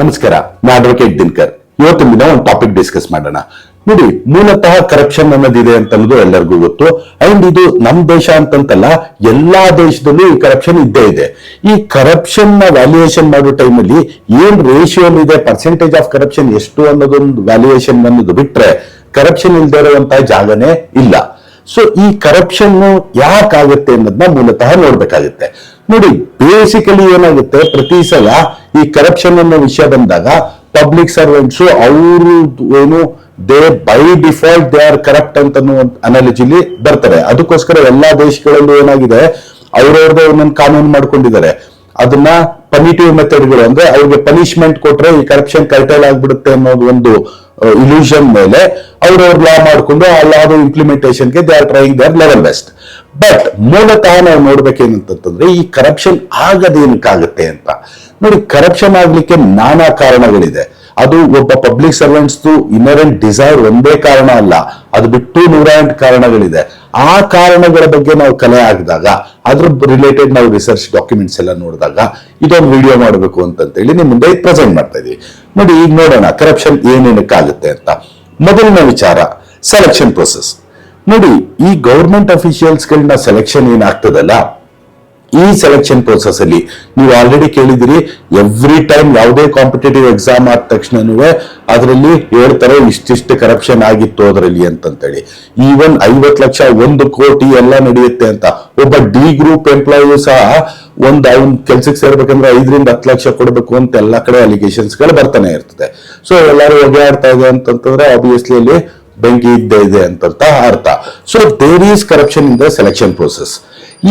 ನಮಸ್ಕಾರ, ನಾ ಅಡ್ವೊಕೇಟ್ ದಿನಕರ್. ಇವತ್ತಿನ ದಿನ ಒಂದು ಟಾಪಿಕ್ ಡಿಸ್ಕಸ್ ಮಾಡೋಣ. ನೋಡಿ, ಮೂಲತಃ ಕರಪ್ಷನ್ ಅನ್ನೋದಿದೆ ಅಂತ ಅನ್ನೋದು ಎಲ್ಲರಿಗೂ ಗೊತ್ತು. ಅಂಡ್ ಇದು ನಮ್ ದೇಶ ಅಂತಂತಲ್ಲ, ಎಲ್ಲಾ ದೇಶದಲ್ಲೂ ಈ ಕರಪ್ಷನ್ ಇದ್ದೇ ಇದೆ. ಈ ಕರಪ್ಷನ್ನ ವ್ಯಾಲ್ಯೂಯೇಷನ್ ಮಾಡೋ ಟೈಮಲ್ಲಿ ಏನ್ ರೇಷಿಯೋ ಇದೆ ಪರ್ಸೆಂಟೇಜ್ ಆಫ್ ಕರಪ್ಷನ್ ಎಷ್ಟು ಅನ್ನೋದೊಂದು ವ್ಯಾಲ್ಯೂಯೇಷನ್ ಅನ್ನೋದು ಬಿಟ್ರೆ ಕರಪ್ಷನ್ ಇಲ್ದೇ ಇರುವಂತಹ ಜಾಗನೇ ಇಲ್ಲ. ಸೊ ಈ ಕರಪ್ಷನ್ ಯಾಕಾಗುತ್ತೆ ಅನ್ನೋದನ್ನ ಮೂಲತಃ ನೋಡ್ಬೇಕಾಗುತ್ತೆ. ನೋಡಿ ಬೇಸಿಕಲಿ ಏನಾಗುತ್ತೆ? ಪ್ರತಿ ಸಲ ಈ ಕರಪ್ಷನ್ ಅನ್ನೋ ವಿಷಯ ಬಂದಾಗ ಪಬ್ಲಿಕ್ ಸರ್ವೆಂಟ್ಸ್ ಅವರು ಏನು they by default they are corrupt ಅಂತ ಅನಾಲಜಿಲಿ ಬರ್ತಾರೆ. ಅದಕ್ಕೋಸ್ಕರ ಎಲ್ಲಾ ದೇಶಗಳಲ್ಲೂ ಏನಾಗಿದೆ? ಅವ್ರವ್ರದ್ದು ಒಂದೊಂದು ಕಾನೂನು ಮಾಡ್ಕೊಂಡಿದ್ದಾರೆ. ಅದನ್ನ ಪನಿಟಿವ್ ಮೆಥಡ್ಗಳು ಅಂದ್ರೆ ಅವ್ರಿಗೆ ಪನಿಷ್ಮೆಂಟ್ ಕೊಟ್ರೆ ಈ ಕರಪ್ಷನ್ ಕರ್ಟೈಲ್ ಆಗ್ಬಿಡುತ್ತೆ ಅನ್ನೋದು ಒಂದು ಇಲ್ಯೂಷನ್ ಮೇಲೆ ಅವ್ರವ್ರ ಲಾ ಮಾಡಿಕೊಂಡು ಆ ಲಾದ ಇಂಪ್ಲಿಮೆಂಟೇಷನ್ಗೆ they are trying their level best but ಮೂಲತಃ ನಾವು ನೋಡ್ಬೇಕೇನಂತಂದ್ರೆ ಈ ಕರಪ್ಷನ್ ಆಗದೇನಕ್ಕಾಗುತ್ತೆ ಅಂತ. ನೋಡಿ ಕರಪ್ಷನ್ ಆಗ್ಲಿಕ್ಕೆ ನಾನಾ ಕಾರಣಗಳಿದೆ. ಅದು ಒಬ್ಬ ಪಬ್ಲಿಕ್ ಸರ್ವೆಂಟ್ಸ್ ಇನ್ನರೆಂಟ್ ಡಿಸೈರ್ ಒಂದೇ ಕಾರಣ ಅಲ್ಲ. ಅದು ಬಿಟ್ಟು ನೂರ ಎಂಟು ಕಾರಣಗಳಿದೆ. ಆ ಕಾರಣಗಳ ಬಗ್ಗೆ ನಾವು ಕಲೆ ಆಗಿದಾಗ ಅದ್ರ ರಿಲೇಟೆಡ್ ನಾವು ರಿಸರ್ಚ್ ಡಾಕ್ಯುಮೆಂಟ್ಸ್ ಎಲ್ಲ ನೋಡಿದಾಗ, ಇದೊಂದು ವಿಡಿಯೋ ಮಾಡಬೇಕು ಅಂತಂತೇಳಿ ನಿಮ್ ಮುಂದೆ ಪ್ರೆಸೆಂಟ್ ಮಾಡ್ತಾ ಇದೀವಿ. ನೋಡಿ, ಈಗ ನೋಡೋಣ ಕರಪ್ಷನ್ ಏನೇನಕ್ಕಾಗುತ್ತೆ ಅಂತ. ಮೊದಲನೇ ವಿಚಾರ ಸೆಲೆಕ್ಷನ್ ಪ್ರೊಸೆಸ್ ನೋಡಿ, ಈ ಗೌರ್ಮೆಂಟ್ ಅಫಿಷಿಯಲ್ಸ್ಗಳನ್ನ ಸೆಲೆಕ್ಷನ್ ಏನಾಗ್ತದಲ್ಲ? ಈ ಸೆಲೆಕ್ಷನ್ ಪ್ರೋಸೆಸ್ ಅಲ್ಲಿ ನೀವು ಆಲ್ರೆಡಿ ಕೇಳಿದಿರಿ ಎವ್ರಿ ಟೈಮ್ ಯಾವುದೇ ಕಾಂಪಿಟೇಟಿವ್ ಎಕ್ಸಾಮ್ ಆದ ತಕ್ಷಣನೂ ಅದರಲ್ಲಿ ಹೇಳ್ತಾರೆ, ಇಷ್ಟಿಷ್ಟು ಕರಪ್ಷನ್ ಆಗಿತ್ತು ಅದರಲ್ಲಿ ಅಂತಂತೇಳಿ. ಈವನ್ ಐವತ್ ಲಕ್ಷ ಒಂದು ಕೋಟಿ ಎಲ್ಲ ನಡೆಯುತ್ತೆ ಅಂತ. ಒಬ್ಬ ಡಿ ಗ್ರೂಪ್ ಎಂಪ್ಲಾಯು ಸಹ ಒಂದು ಅವ್ನ ಕೆಲ್ಸಕ್ಕೆ ಸೇರ್ಬೇಕಂದ್ರೆ ಐದರಿಂದ ಹತ್ತು ಲಕ್ಷ ಕೊಡಬೇಕು ಅಂತ ಎಲ್ಲಾ ಕಡೆ ಅಲಿಗೇಷನ್ಸ್ಗಳು ಬರ್ತಾನೆ ಇರ್ತದೆ. ಸೊ ಎಲ್ಲರೂ ಆಡ್ತಾ ಇದೆ ಅಂತಂತಂದ್ರೆ ಆಬ್ವಿಯಸ್ಲಿ ಅಲ್ಲಿ ಬೆಂಕಿ ಇದ್ದೇ ಇದೆ ಅಂತ ಅರ್ಥ. So there is corruption in the selection process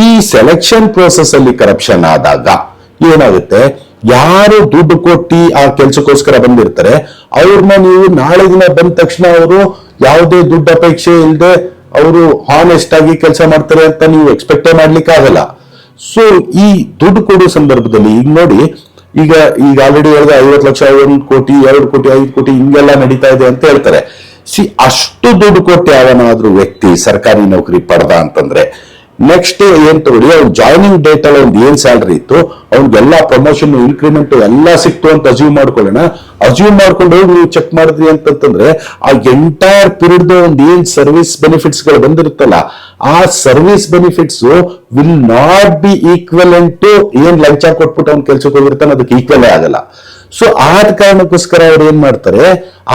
ಈ ಸೆಲೆಕ್ಷನ್ ಪ್ರೋಸೆಸ್ ಅಲ್ಲಿ ಕರಪ್ಷನ್ ಆದಾಗ ಏನಾಗುತ್ತೆ? ಯಾರು ದುಡ್ಡು ಕೊಟ್ಟಿ ಆ ಕೆಲ್ಸಕ್ಕೋಸ್ಕರ ಬಂದಿರ್ತಾರೆ, ಅವ್ರನ್ನ ನೀವು ನಾಳೆ ದಿನ ಬಂದ ತಕ್ಷಣ ಅವರು ಯಾವುದೇ ದುಡ್ಡು ಅಪೇಕ್ಷೆ ಇಲ್ಲದೆ ಅವರು ಹಾನೆಸ್ಟ್ ಆಗಿ ಕೆಲಸ ಮಾಡ್ತಾರೆ ಅಂತ ನೀವು ಎಕ್ಸ್ಪೆಕ್ಟೇ ಮಾಡ್ಲಿಕ್ಕೆ ಆಗಲ್ಲ ಸೊ ಈ ದುಡ್ಡು ಕೊಡೋ ಸಂದರ್ಭದಲ್ಲಿ ಈಗ ನೋಡಿ, ಈಗ ಈಗ ಆಲ್ರೆಡಿ ಹೇಳಿದ ಐವತ್ತು ಲಕ್ಷ ಒಂದು ಕೋಟಿ, ಎರಡು ಕೋಟಿ, ಐದು ಕೋಟಿ ಹಿಂಗೆಲ್ಲ ನಡೀತಾ ಇದೆ ಅಂತ ಹೇಳ್ತಾರೆ. ಸಿ ಅಷ್ಟು ದುಡ್ಡು ಕೊಟ್ಟು ಯಾವನಾದ್ರೂ ವ್ಯಕ್ತಿ, ಸರ್ಕಾರಿ ನೌಕರಿ ಪಡೆದ ಅಂತಂದ್ರೆ ನೆಕ್ಸ್ಟ್ ಏನ್ ತಗೊಳ್ಳಿ, ಅವ್ನು ಜಾಯ್ನಿಂಗ್ ಡೇಟ್ ಅಲ್ಲಿ ಒಂದು ಏನ್ ಸ್ಯಾಲ್ರಿ ಇತ್ತು ಅವ್ನಿಗೆಲ್ಲ ಪ್ರಮೋಷನ್ ಇನ್ಕ್ರಿಮೆಂಟ್ ಎಲ್ಲ ಸಿಕ್ತು ಅಂತ ಅಸ್ಯೂಮ್ ಮಾಡ್ಕೊಳ್ಳೋಣ. ಅಸ್ಯೂಮ್ ಮಾಡ್ಕೊಂಡು ಹೋಗಿ ನೀವು ಚೆಕ್ ಮಾಡಿದ್ರಿ ಅಂತಂದ್ರೆ ಆ ಎಂಟೈರ್ ಪೀರಿಯಡ್ ಒಂದು ಏನ್ ಸರ್ವಿಸ್ ಬೆನಿಫಿಟ್ಸ್ಗಳು ಬಂದಿರುತ್ತಲ್ಲ, ಆ service benefits will not be equivalent to ಏನ್ ಲಂಚ ಕೊಟ್ಬಿಟ್ಟು ಅವ್ನ ಕೆಲ್ಸಕ್ಕೆ ಹೋಗಿರ್ತಾನೆ, ಅದಕ್ಕೆ ಈಕ್ವಲ್ ಆಗಲ್ಲ. ಸೊ ಆದ ಕಾರಣಕ್ಕೋಸ್ಕರ ಅವ್ರು ಏನ್ ಮಾಡ್ತಾರೆ,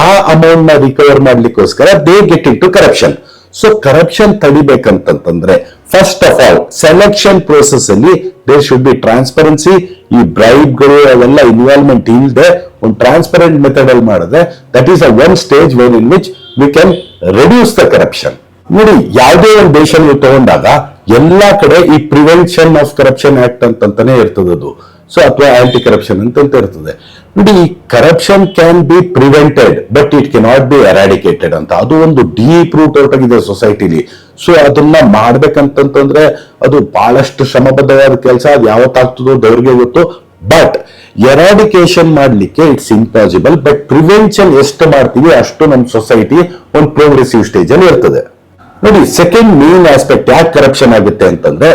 ಆ ಅಮೌಂಟ್ನ recover ಮಾಡ್ಲಿಕ್ಕೋಸ್ಕರ they get in to corruption so corruption ತಡಿಬೇಕಂತಂದ್ರೆ first of all selection process ಅಲ್ಲಿ ದೇರ್ ಶುಡ್ ಬಿ ಟ್ರಾನ್ಸ್ಪರೆನ್ಸಿ ಈ ಬ್ರೈಬ್ಗಳು ಅವೆಲ್ಲ ಇನ್ವಾಲ್ವ್ಮೆಂಟ್ ಇಲ್ಲದೆ ಒಂದು ಟ್ರಾನ್ಸ್ಪರೆಂಟ್ ಮೆಥಡ್ ಅಲ್ಲಿ ಮಾಡಿದ್ರೆ that is a one stage when in which we can reduce the corruption ನೋಡಿ, ಯಾವುದೇ ಒಂದು ದೇಶ ನೀವು ತಗೊಂಡಾಗ ಎಲ್ಲಾ ಕಡೆ ಈ ಪ್ರಿವೆನ್ಷನ್ ಆಫ್ ಕರಪ್ಷನ್ ಆಕ್ಟ್ ಅಂತಂತಾನೆ ಇರ್ತದೆ ಅದು. ಸೊ ಅಥವಾ ಆಂಟಿ ಕರಪ್ಷನ್ ಅಂತಂತ ಇರ್ತದೆ. ನೋಡಿ corruption can be prevented but it cannot be eradicated ಅಂತ. ಅದು ಒಂದು ಡೀಪ್ ರೂಟ್ ಹೊರಟಾಗಿದೆ ಸೊಸೈಟಿಲಿ ಸೊ ಅದನ್ನ ಮಾಡ್ಬೇಕಂತಂದ್ರೆ ಅದು ಬಹಳಷ್ಟು ಶ್ರಮಬದ್ಧವಾದ ಕೆಲಸ, ಅದು ಯಾವತ್ತಾಗ್ತದೋ ದೇವ್ರಿಗೆ ಗೊತ್ತು. ಬಟ್ ಎರಾಡಿಕೇಶನ್ ಮಾಡ್ಲಿಕ್ಕೆ ಇಟ್ಸ್ ಇಂಪಾಸಿಬಲ್ ಬಟ್ ಪ್ರಿವೆನ್ಷನ್ ಎಷ್ಟು ಮಾಡ್ತೀವಿ ಅಷ್ಟು ನಮ್ಮ ಸೊಸೈಟಿ ಒಂದು ಪ್ರೋಗ್ರೆಸಿವ್ ಸ್ಟೇಜ್ ಅಲ್ಲಿ ಇರ್ತದೆ. ನೋಡಿ ಸೆಕೆಂಡ್ ಮೇನ್ ಆಸ್ಪೆಕ್ಟ್ ಯಾಕೆ ಕರಪ್ಷನ್ ಆಗುತ್ತೆ ಅಂತಂದ್ರೆ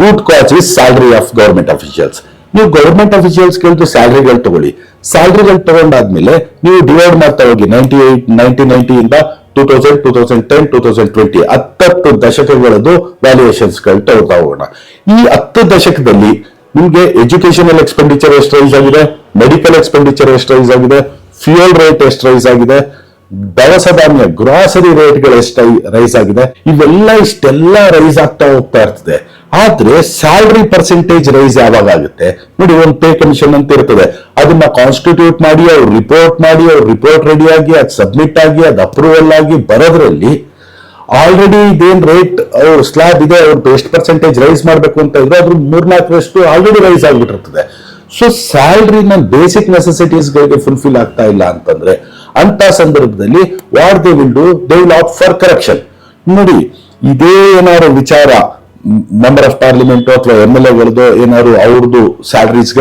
root cause is salary of government officials ನೀವು ಗೌರ್ಮೆಂಟ್ ಅಫಿಷಿಯಲ್ಸ್ ಕೇಳಿದ್ರು ಸ್ಯಾಲ್ರಿಗಳು ತಗೊಳ್ಳಿ. ಸ್ಯಾಲ್ರಿಗಳು ತಗೊಂಡಾದ್ಮೇಲೆ ನೀವು ಡಿವೈಡ್ ಮಾಡ್ತಾ ಹೋಗಿ ninety eight ninety ನೈನ್ಟಿಯಿಂದ two thousand two thousand ten two thousand twenty ಹತ್ತತ್ತು ದಶಕಗಳದ್ದು ವ್ಯಾಲ್ಯೂಯೇಷನ್ಸ್ಗಳು ತಗೋತಾ ಹೋಗೋಣ. ಈ ಹತ್ತು ದಶಕದಲ್ಲಿ ನಿಮಗೆ ಎಜುಕೇಶನಲ್ ಎಕ್ಸ್ಪೆಂಡಿಚರ್ ಎಷ್ಟು ರೈಸ್ ಆಗಿದೆ? ಮೆಡಿಕಲ್ ಎಕ್ಸ್ಪೆಂಡಿಚರ್ ಎಷ್ಟು ರೈಸ್ ಆಗಿದೆ? ಫ್ಯೂಯಲ್ ರೇಟ್ ಎಷ್ಟು ರೈಸ್ ಆಗಿದೆ? ದವಸ ಧಾನ್ಯ ಗ್ರಾಸರಿ ರೇಟ್ಗಳು ಎಷ್ಟು ರೈಸ್ ಆಗಿದೆ? ಇವೆಲ್ಲ ಇಷ್ಟೆಲ್ಲ ರೈಸ್ ಆಗ್ತಾ ಹೋಗ್ತಾ ಇರ್ತದೆ. ಆದ್ರೆ ಸ್ಯಾಲ್ರಿ ಪರ್ಸೆಂಟೇಜ್ ರೈಸ್ ಯಾವಾಗ ಆಗುತ್ತೆ? ನೋಡಿ, ಒಂದು ಪೇ ಕಮಿಷನ್ ಅಂತ ಇರ್ತದೆ. ಅದನ್ನ ಕಾನ್ಸ್ಟಿಟ್ಯೂಟ್ ಮಾಡಿ, ಅವ್ರು ರಿಪೋರ್ಟ್ ಮಾಡಿ, ಅವ್ರ ರಿಪೋರ್ಟ್ ರೆಡಿ ಆಗಿ, ಅದು ಸಬ್ಮಿಟ್ ಆಗಿ, ಅದು ಅಪ್ರೂವಲ್ ಆಗಿ ಬರೋದ್ರಲ್ಲಿ ಆಲ್ರೆಡಿ ಇದೇನ್ ರೇಟ್ ಅವ್ರ ಸ್ಲಾಬ್ ಇದೆ ಅವ್ರದ್ದು ಎಷ್ಟು ಪರ್ಸೆಂಟೇಜ್ ರೈಸ್ ಮಾಡಬೇಕು ಅಂತ ಇದ್ರೆ ಅದ್ರ ಮೂರ್ನಾಲ್ಕರಷ್ಟು ಆಲ್ರೆಡಿ ರೈಸ್ ಆಗಿಬಿಟ್ಟಿರ್ತದೆ. ಸೊ ಸ್ಯಾಲ್ರಿನ ಬೇಸಿಕ್ ನೆಸೆಸಿಟೀಸ್ ಗಳಿಗೆ ಫುಲ್ಫಿಲ್ ಆಗ್ತಾ ಇಲ್ಲ ಅಂತಂದ್ರೆ ಅಂತ ಸಂದರ್ಭದಲ್ಲಿ what they will do they will opt for corruption ನೋಡಿ, ಇದೇ ಏನಾದ್ರು ವಿಚಾರ ಮೆಂಬರ್ ಆಫ್ ಪಾರ್ಲಿಮೆಂಟ್ ಅಥವಾ ಎಂ ಎಲ್ ಎಗಳದ್ದು ಏನಾದ್ರು ಅವ್ರದ್ದು ಸ್ಯಾಲರೀಸ್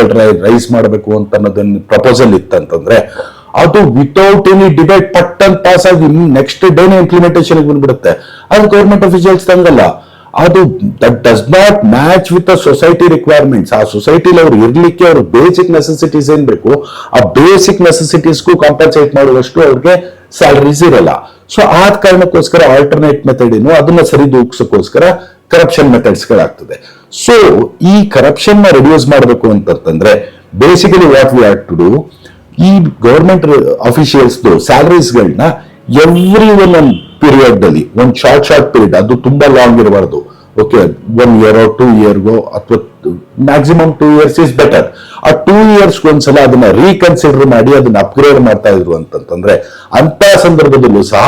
ರೈಸ್ ಮಾಡಬೇಕು ಅಂತ ಅನ್ನೋದನ್ನ ಪ್ರಪೋಸಲ್ ಇತ್ತಂತಂದ್ರೆ, ಅದು ವಿತೌಟ್ ಎನಿ ಡಿಬೇಟ್ ಪಟ್ ಅಂತ ಪಾಸ್ ಆಗಿ ನೆಕ್ಸ್ಟ್ ಡೇನೆ ಇಂಪ್ಲಿಮೆಂಟೇಷನ್ ಬಂದ್ಬಿಡುತ್ತೆ. ಅದು ಗೌರ್ಮೆಂಟ್ ಅಫಿಷಿಯಲ್ಸ್ ತಂಗಲ್ಲ. ಅದು that does not match with the society requirements ಆ ಸೊಸೈಟಿಲಿ ಅವ್ರು ಇರ್ಲಿಕ್ಕೆ ಅವ್ರ ಬೇಸಿಕ್ ನೆಸೆಸಿಟೀಸ್ ಏನ್ ಬೇಕು, ಆ ಬೇಸಿಕ್ ನೆಸೆಸಿಟೀಸ್ಗೂ ಕಾಂಪನ್ಸೇಟ್ ಮಾಡುವಷ್ಟು ಅವ್ರಿಗೆ ಸ್ಯಾಲರೀಸ್ ಇರಲ್ಲ. ಸೊ ಆದ ಕಾರಣಕ್ಕೋಸ್ಕರ ಆಲ್ಟರ್ನೇಟ್ ಮೆಥಡ್ ಏನು, ಅದನ್ನ ಸರಿದೂಗ್ಸಕ್ಕೋಸ್ಕರ ಕರಪ್ಷನ್ ಮೆಥಡ್ಸ್ ಗಳಾಗ್ತದೆ. ಸೊ ಈ ಕರಪ್ಷನ್ನ ರಿಡ್ಯೂಸ್ ಮಾಡಬೇಕು ಅಂತಂದ್ರೆ basically what we to do ಈ ಗವರ್ಮೆಂಟ್ ಅಫಿಷಿಯಲ್ಸ್ ಸ್ಯಾಲರೀಸ್ಗಳನ್ನ ಎವ್ರಿ ಒನ್ ಒಂದು ಪೀರಿಯಡ್ ಅಲ್ಲಿ ಒಂದು ಶಾರ್ಟ್ ಶಾರ್ಟ್ ಪೀರಿಯಡ್ ಅದು ತುಂಬಾ ಲಾಂಗ್ ಇರಬಾರ್ದು. ಓಕೆ ಒನ್ ಇಯರ್ ಟೂ ಇಯರ್ಗೋ ಅಥವಾ maximum two years is better ಆ ಟೂ ಇಯರ್ಸ್ ಒಂದ್ಸಲ ಅದನ್ನ ರೀಕನ್ಸಿಡರ್ ಮಾಡಿ, ಅದನ್ನ ಅಪ್ಗ್ರೇಡ್ ಮಾಡ್ತಾ ಇದ್ರು ಅಂತಂತಂದ್ರೆ ಅಂತ ಸಂದರ್ಭದಲ್ಲೂ ಸಹ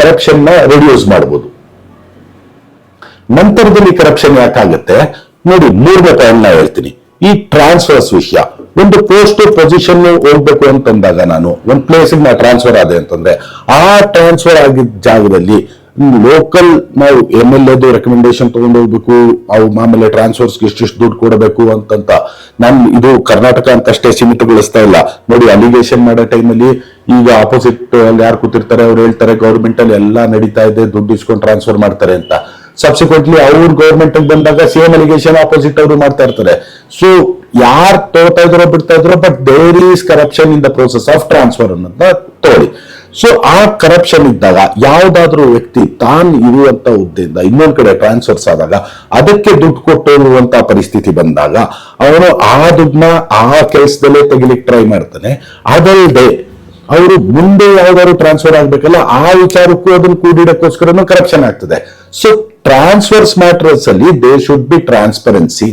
ಕರಪ್ಷನ್ನ ರಿಡ್ಯೂಸ್ ಮಾಡಬಹುದು ನಂತರದಲ್ಲಿ ಕರಪ್ಷನ್ ಯಾಕಾಗುತ್ತೆ ನೋಡಿ, ಮೂರನೇ ಪಾಯಿಂಟ್ ನಾ ಹೇಳ್ತೀನಿ. ಈ ಟ್ರಾನ್ಸ್ಫರ್ಸ್ ವಿಷಯ. ಒಂದು ಪೋಸ್ಟ್ ಪೊಸಿಷನ್ ಹೋಗ್ಬೇಕು ಅಂತಂದಾಗ ನಾನು, ಒಂದು ಪ್ಲೇಸ್ ನಾ ಟ್ರಾನ್ಸ್ಫರ್ ಆದೆ ಅಂತಂದ್ರೆ, ಆ ಟ್ರಾನ್ಸ್ಫರ್ ಆಗಿದ್ದ ಜಾಗದಲ್ಲಿ ಲೋಕಲ್ ನಾವು ಎಂ ಎಲ್ ಎದು ರೆಕಮೆಂಡೇಶನ್ ತಗೊಂಡು ಹೋಗ್ಬೇಕು, ಅವು ಮಾಮೂಲಿ ಟ್ರಾನ್ಸ್ಫರ್ಸ್ಗೆ ಇಷ್ಟಿಷ್ಟು ದುಡ್ಡು ಕೊಡಬೇಕು ಅಂತಂತ. ನಾನು ಇದು ಕರ್ನಾಟಕ ಅಂತ ಅಷ್ಟೇ ಸೀಮಿತಗೊಳಿಸ್ತಾ ಇಲ್ಲ. ನೋಡಿ ಅಲಿಗೇಷನ್ ಮಾಡೋ ಟೈಮಲ್ಲಿ ಈಗ ಆಪೋಸಿಟ್ ಅಲ್ಲಿ ಯಾರು ಕೂತಿರ್ತಾರೆ, ಅವ್ರು ಹೇಳ್ತಾರೆ ಗೌರ್ಮೆಂಟ್ ಅಲ್ಲಿ ಎಲ್ಲ ನಡೀತಾ ಇದೆ, ದುಡ್ಡು ಇಸ್ಕೊಂಡು ಟ್ರಾನ್ಸ್ಫರ್ ಮಾಡ್ತಾರೆ ಅಂತ. ಸಬ್ಸಿಕ್ವೆಂಟ್ಲಿ ಅವ್ರ ಗೌರ್ಮೆಂಟ್ ಬಂದಾಗ ಸೇಮ್ ಅಲಿಗೇಷನ್ ಆಪೋಸಿಟ್ ಅವರು ಮಾಡ್ತಾ ಇರ್ತಾರೆ. ಸೊ ಯಾರು ತಗೋತಾ ಇದ್ರೋ ಬಿಡ್ತಾ ಇದ್ರೋ but there is corruption in the process of transfer ಅನ್ನೋದನ್ನ ತೋರಿ ಸೊ ಆ ಕರಪ್ಷನ್ ಇದ್ದಾಗ ಯಾವ್ದಾದ್ರು ವ್ಯಕ್ತಿ ತಾನು ಇರುವಂತ ಹುದ್ದೆಯಿಂದ ಇನ್ನೊಂದ್ ಕಡೆ ಟ್ರಾನ್ಸ್ಫರ್ಸ್ ಆದಾಗ ಅದಕ್ಕೆ ದುಡ್ಡು ಕೊಟ್ಟು ಇರುವಂತ ಪರಿಸ್ಥಿತಿ ಬಂದಾಗ ಅವನು ಆ ದುಡ್ಡನ್ನ ಆ ಕೆಲಸದಲ್ಲೇ ತೆಗಿಲಿಕ್ಕೆ ಟ್ರೈ ಮಾಡ್ತಾನೆ. ಅದಲ್ಲದೆ ಅವರು ಮುಂದೆ ಯಾವ್ದಾದ್ರು ಟ್ರಾನ್ಸ್ಫರ್ ಆಗ್ಬೇಕಲ್ಲ, ಆ ವಿಚಾರಕ್ಕೂ ಅದನ್ನು ಕೂಡಿಡಕ್ಕೋಸ್ಕರನೂ ಕರಪ್ಷನ್ ಆಗ್ತದೆ. ಸೊ ಟ್ರಾನ್ಸ್ಫರ್ಸ್ ಮ್ಯಾಟರ್ಸ್ ಅಲ್ಲಿ they should be transparency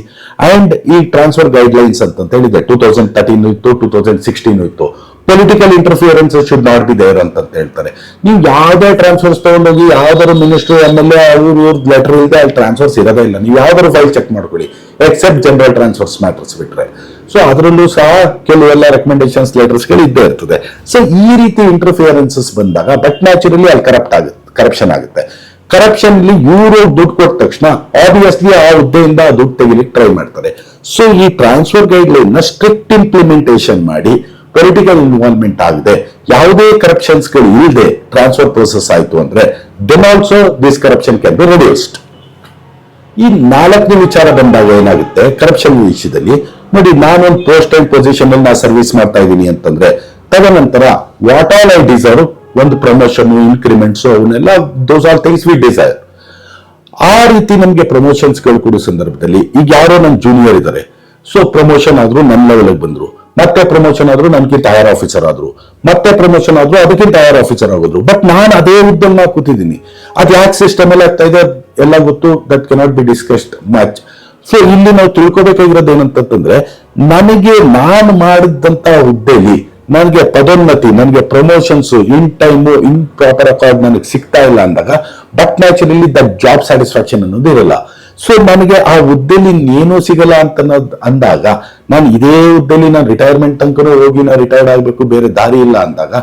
and ಈ ಟ್ರಾನ್ಸ್ಫರ್ ಗೈಡ್ ಲೈನ್ಸ್ ಅಂತ ಹೇಳಿದೆ ಟೂ ತೌಸಂಡ್ ತರ್ಟೀನ್ ಇತ್ತು ಟೂ ತೌಸಂಡ್ ಸಿಕ್ಸ್ಟೀನ್ ಇತ್ತು. Political interference should not be there ಅಂತ ಹೇಳ್ತಾರೆ. ನೀವು ಯಾವ್ದೇ ಟ್ರಾನ್ಸ್ಫರ್ಸ್ ತಗೊಂಡೋಗಿ ಯಾವ್ದಾದ್ರು ಮಿನಿಸ್ಟರ್ ಎಂ ಎಲ್ ಎ ಅವ್ರ ಇವ್ರ ಲೆಟರ್ ಇಲ್ಲದೆ ಅಲ್ಲಿ ಟ್ರಾನ್ಸ್ಫರ್ಸ್ ಇರೋದೇ ಇಲ್ಲ. ನೀವು ಯಾವ್ದಾದ್ರು ಫೈಲ್ ಚೆಕ್ ಮಾಡ್ಕೊಳ್ಳಿ ಎಕ್ಸೆಪ್ಟ್ ಜನರಲ್ ಟ್ರಾನ್ಸ್ಫರ್ಸ್ ಮ್ಯಾಟರ್ಸ್ ಬಿಟ್ರೆ. ಸೊ ಅದರಲ್ಲೂ ಸಹ ಕೆಲವೆಲ್ಲ ರೆಕಮೆಂಡೇಶನ್ಸ್ ಲೆಟರ್ಸ್ಗಳು ಇದ್ದೇ ಇರ್ತದೆ. ಸೊ ಈ ರೀತಿ ಇಂಟರ್ಫಿಯರೆನ್ಸಸ್ ಬಂದಾಗ ಬಟ್ ನ್ಯಾಚುರಲಿ ಅಲ್ಲಿ ಕರಪ್ಟ್ ಆಗುತ್ತೆ ಕರಪ್ಷನ್ ಆಗುತ್ತೆ. ಕರಪ್ಷನ್ ಇಲ್ಲಿ ಇವರು ದುಡ್ಡು ಕೊಟ್ಟ ತಕ್ಷಣ ಆಬ್ವಿಯಸ್ಲಿ ಆ ಹುದ್ದೆಯಿಂದ ದುಡ್ಡು ತೆಗಿಲಿಕ್ಕೆ ಟ್ರೈ ಮಾಡ್ತಾರೆ. ಸೊ ಈ transfer guideline strict implementation ಮಾಡಿ ಪೊಲಿಟಿಕಲ್ ಇನ್ವಾಲ್ವ್ಮೆಂಟ್ ಆಗದೆ. ಯಾವುದೇ ಕರಪ್ಷನ್ಸ್ಗಳು ಇಲ್ಲದೆ ಟ್ರಾನ್ಸ್ಫರ್ ಪ್ರೋಸೆಸ್ ಆಯಿತು ಅಂದ್ರೆ then also this corruption can be reduced ಈ ನಾಲ್ಕನೇ ವಿಚಾರ ಬಂದಾಗ ಏನಾಗುತ್ತೆ? ಕರಪ್ಷನ್ ವಿಷಯದಲ್ಲಿ, ನೋಡಿ, ನಾನೊಂದು ಪೋಸ್ಟ್ ಅಂಡ್ ಪೊಸಿಷನ್ ಅಲ್ಲಿ ನಾ ಸರ್ವಿಸ್ ಮಾಡ್ತಾ ಇದ್ದೀನಿ ಅಂತಂದ್ರೆ, ತದನಂತರ ವಾಟ್ ಆಲ್ ಐ ಡಿಸರ್ವ್ ಒಂದು ಪ್ರಮೋಷನ್ ಇನ್ಕ್ರಿಮೆಂಟ್ಸ್ ಅವನ್ನೆಲ್ಲ those are things we desire ಆ ರೀತಿ ನಮಗೆ ಪ್ರಮೋಷನ್ಸ್ಗಳು ಕೊಡೋ ಸಂದರ್ಭದಲ್ಲಿ ಈಗ ಯಾರೋ ನನ್ನ ಜೂನಿಯರ್ ಇದ್ದಾರೆ ಸೊ ಪ್ರಮೋಷನ್ ಆದ್ರೂ ನನ್ನ ಲೆವೆಲ್ಗೆ ಬಂದ್ರು. ಮತ್ತೆ ಪ್ರಮೋಷನ್ ಆದ್ರೂ ನನ್ಗಿಂತ ಹೈಯರ್ ಆಫೀಸರ್ ಆದ್ರು. ಮತ್ತೆ ಪ್ರಮೋಷನ್ ಆದ್ರೂ ಅದಕ್ಕಿಂತ ಹೈಯರ್ ಆಫೀಸರ್ ಆಗೋದ್ರು. ಬಟ್ ನಾನು ಅದೇ ಹುದ್ದೆಲ್ ಕೂತಿದ್ದೀನಿ. ಅದು ಯಾಕೆ ಸಿಸ್ಟಮ್ ಅಲ್ಲಿ ಆಗ್ತಾ ಇದೆ? ಎಲ್ಲ ಗೊತ್ತು. That cannot be discussed much so ಇಲ್ಲಿ ನಾವು ತಿಳ್ಕೊಬೇಕಾಗಿರೋದು ಏನಂತಂದ್ರೆ ನನಗೆ ನಾನು ಮಾಡಿದಂತ ಹುದ್ದೆಲಿ ನನಗೆ ಪದೋನ್ನತಿ, ನನಗೆ promotions in time in proper accord ನನಗೆ ಸಿಗ್ತಾ ಇಲ್ಲ ಅಂದಾಗ but naturally that job satisfaction ಅನ್ನೋದು ಇರಲ್ಲ. ಸೊ ನನಗೆ ಆ ಹುದ್ದೆಲಿ ಏನೂ ಸಿಗಲ್ಲ ಅಂತ ಅಂದಾಗ, ನಾನು ಇದೇ ಹುದ್ದೆಲಿ ನಾನು ರಿಟೈರ್ಮೆಂಟ್ ತನಕ ಹೋಗಿ ನಾನು ರಿಟೈರ್ಡ್ ಆಗಬೇಕು, ಬೇರೆ ದಾರಿ ಇಲ್ಲ ಅಂದಾಗ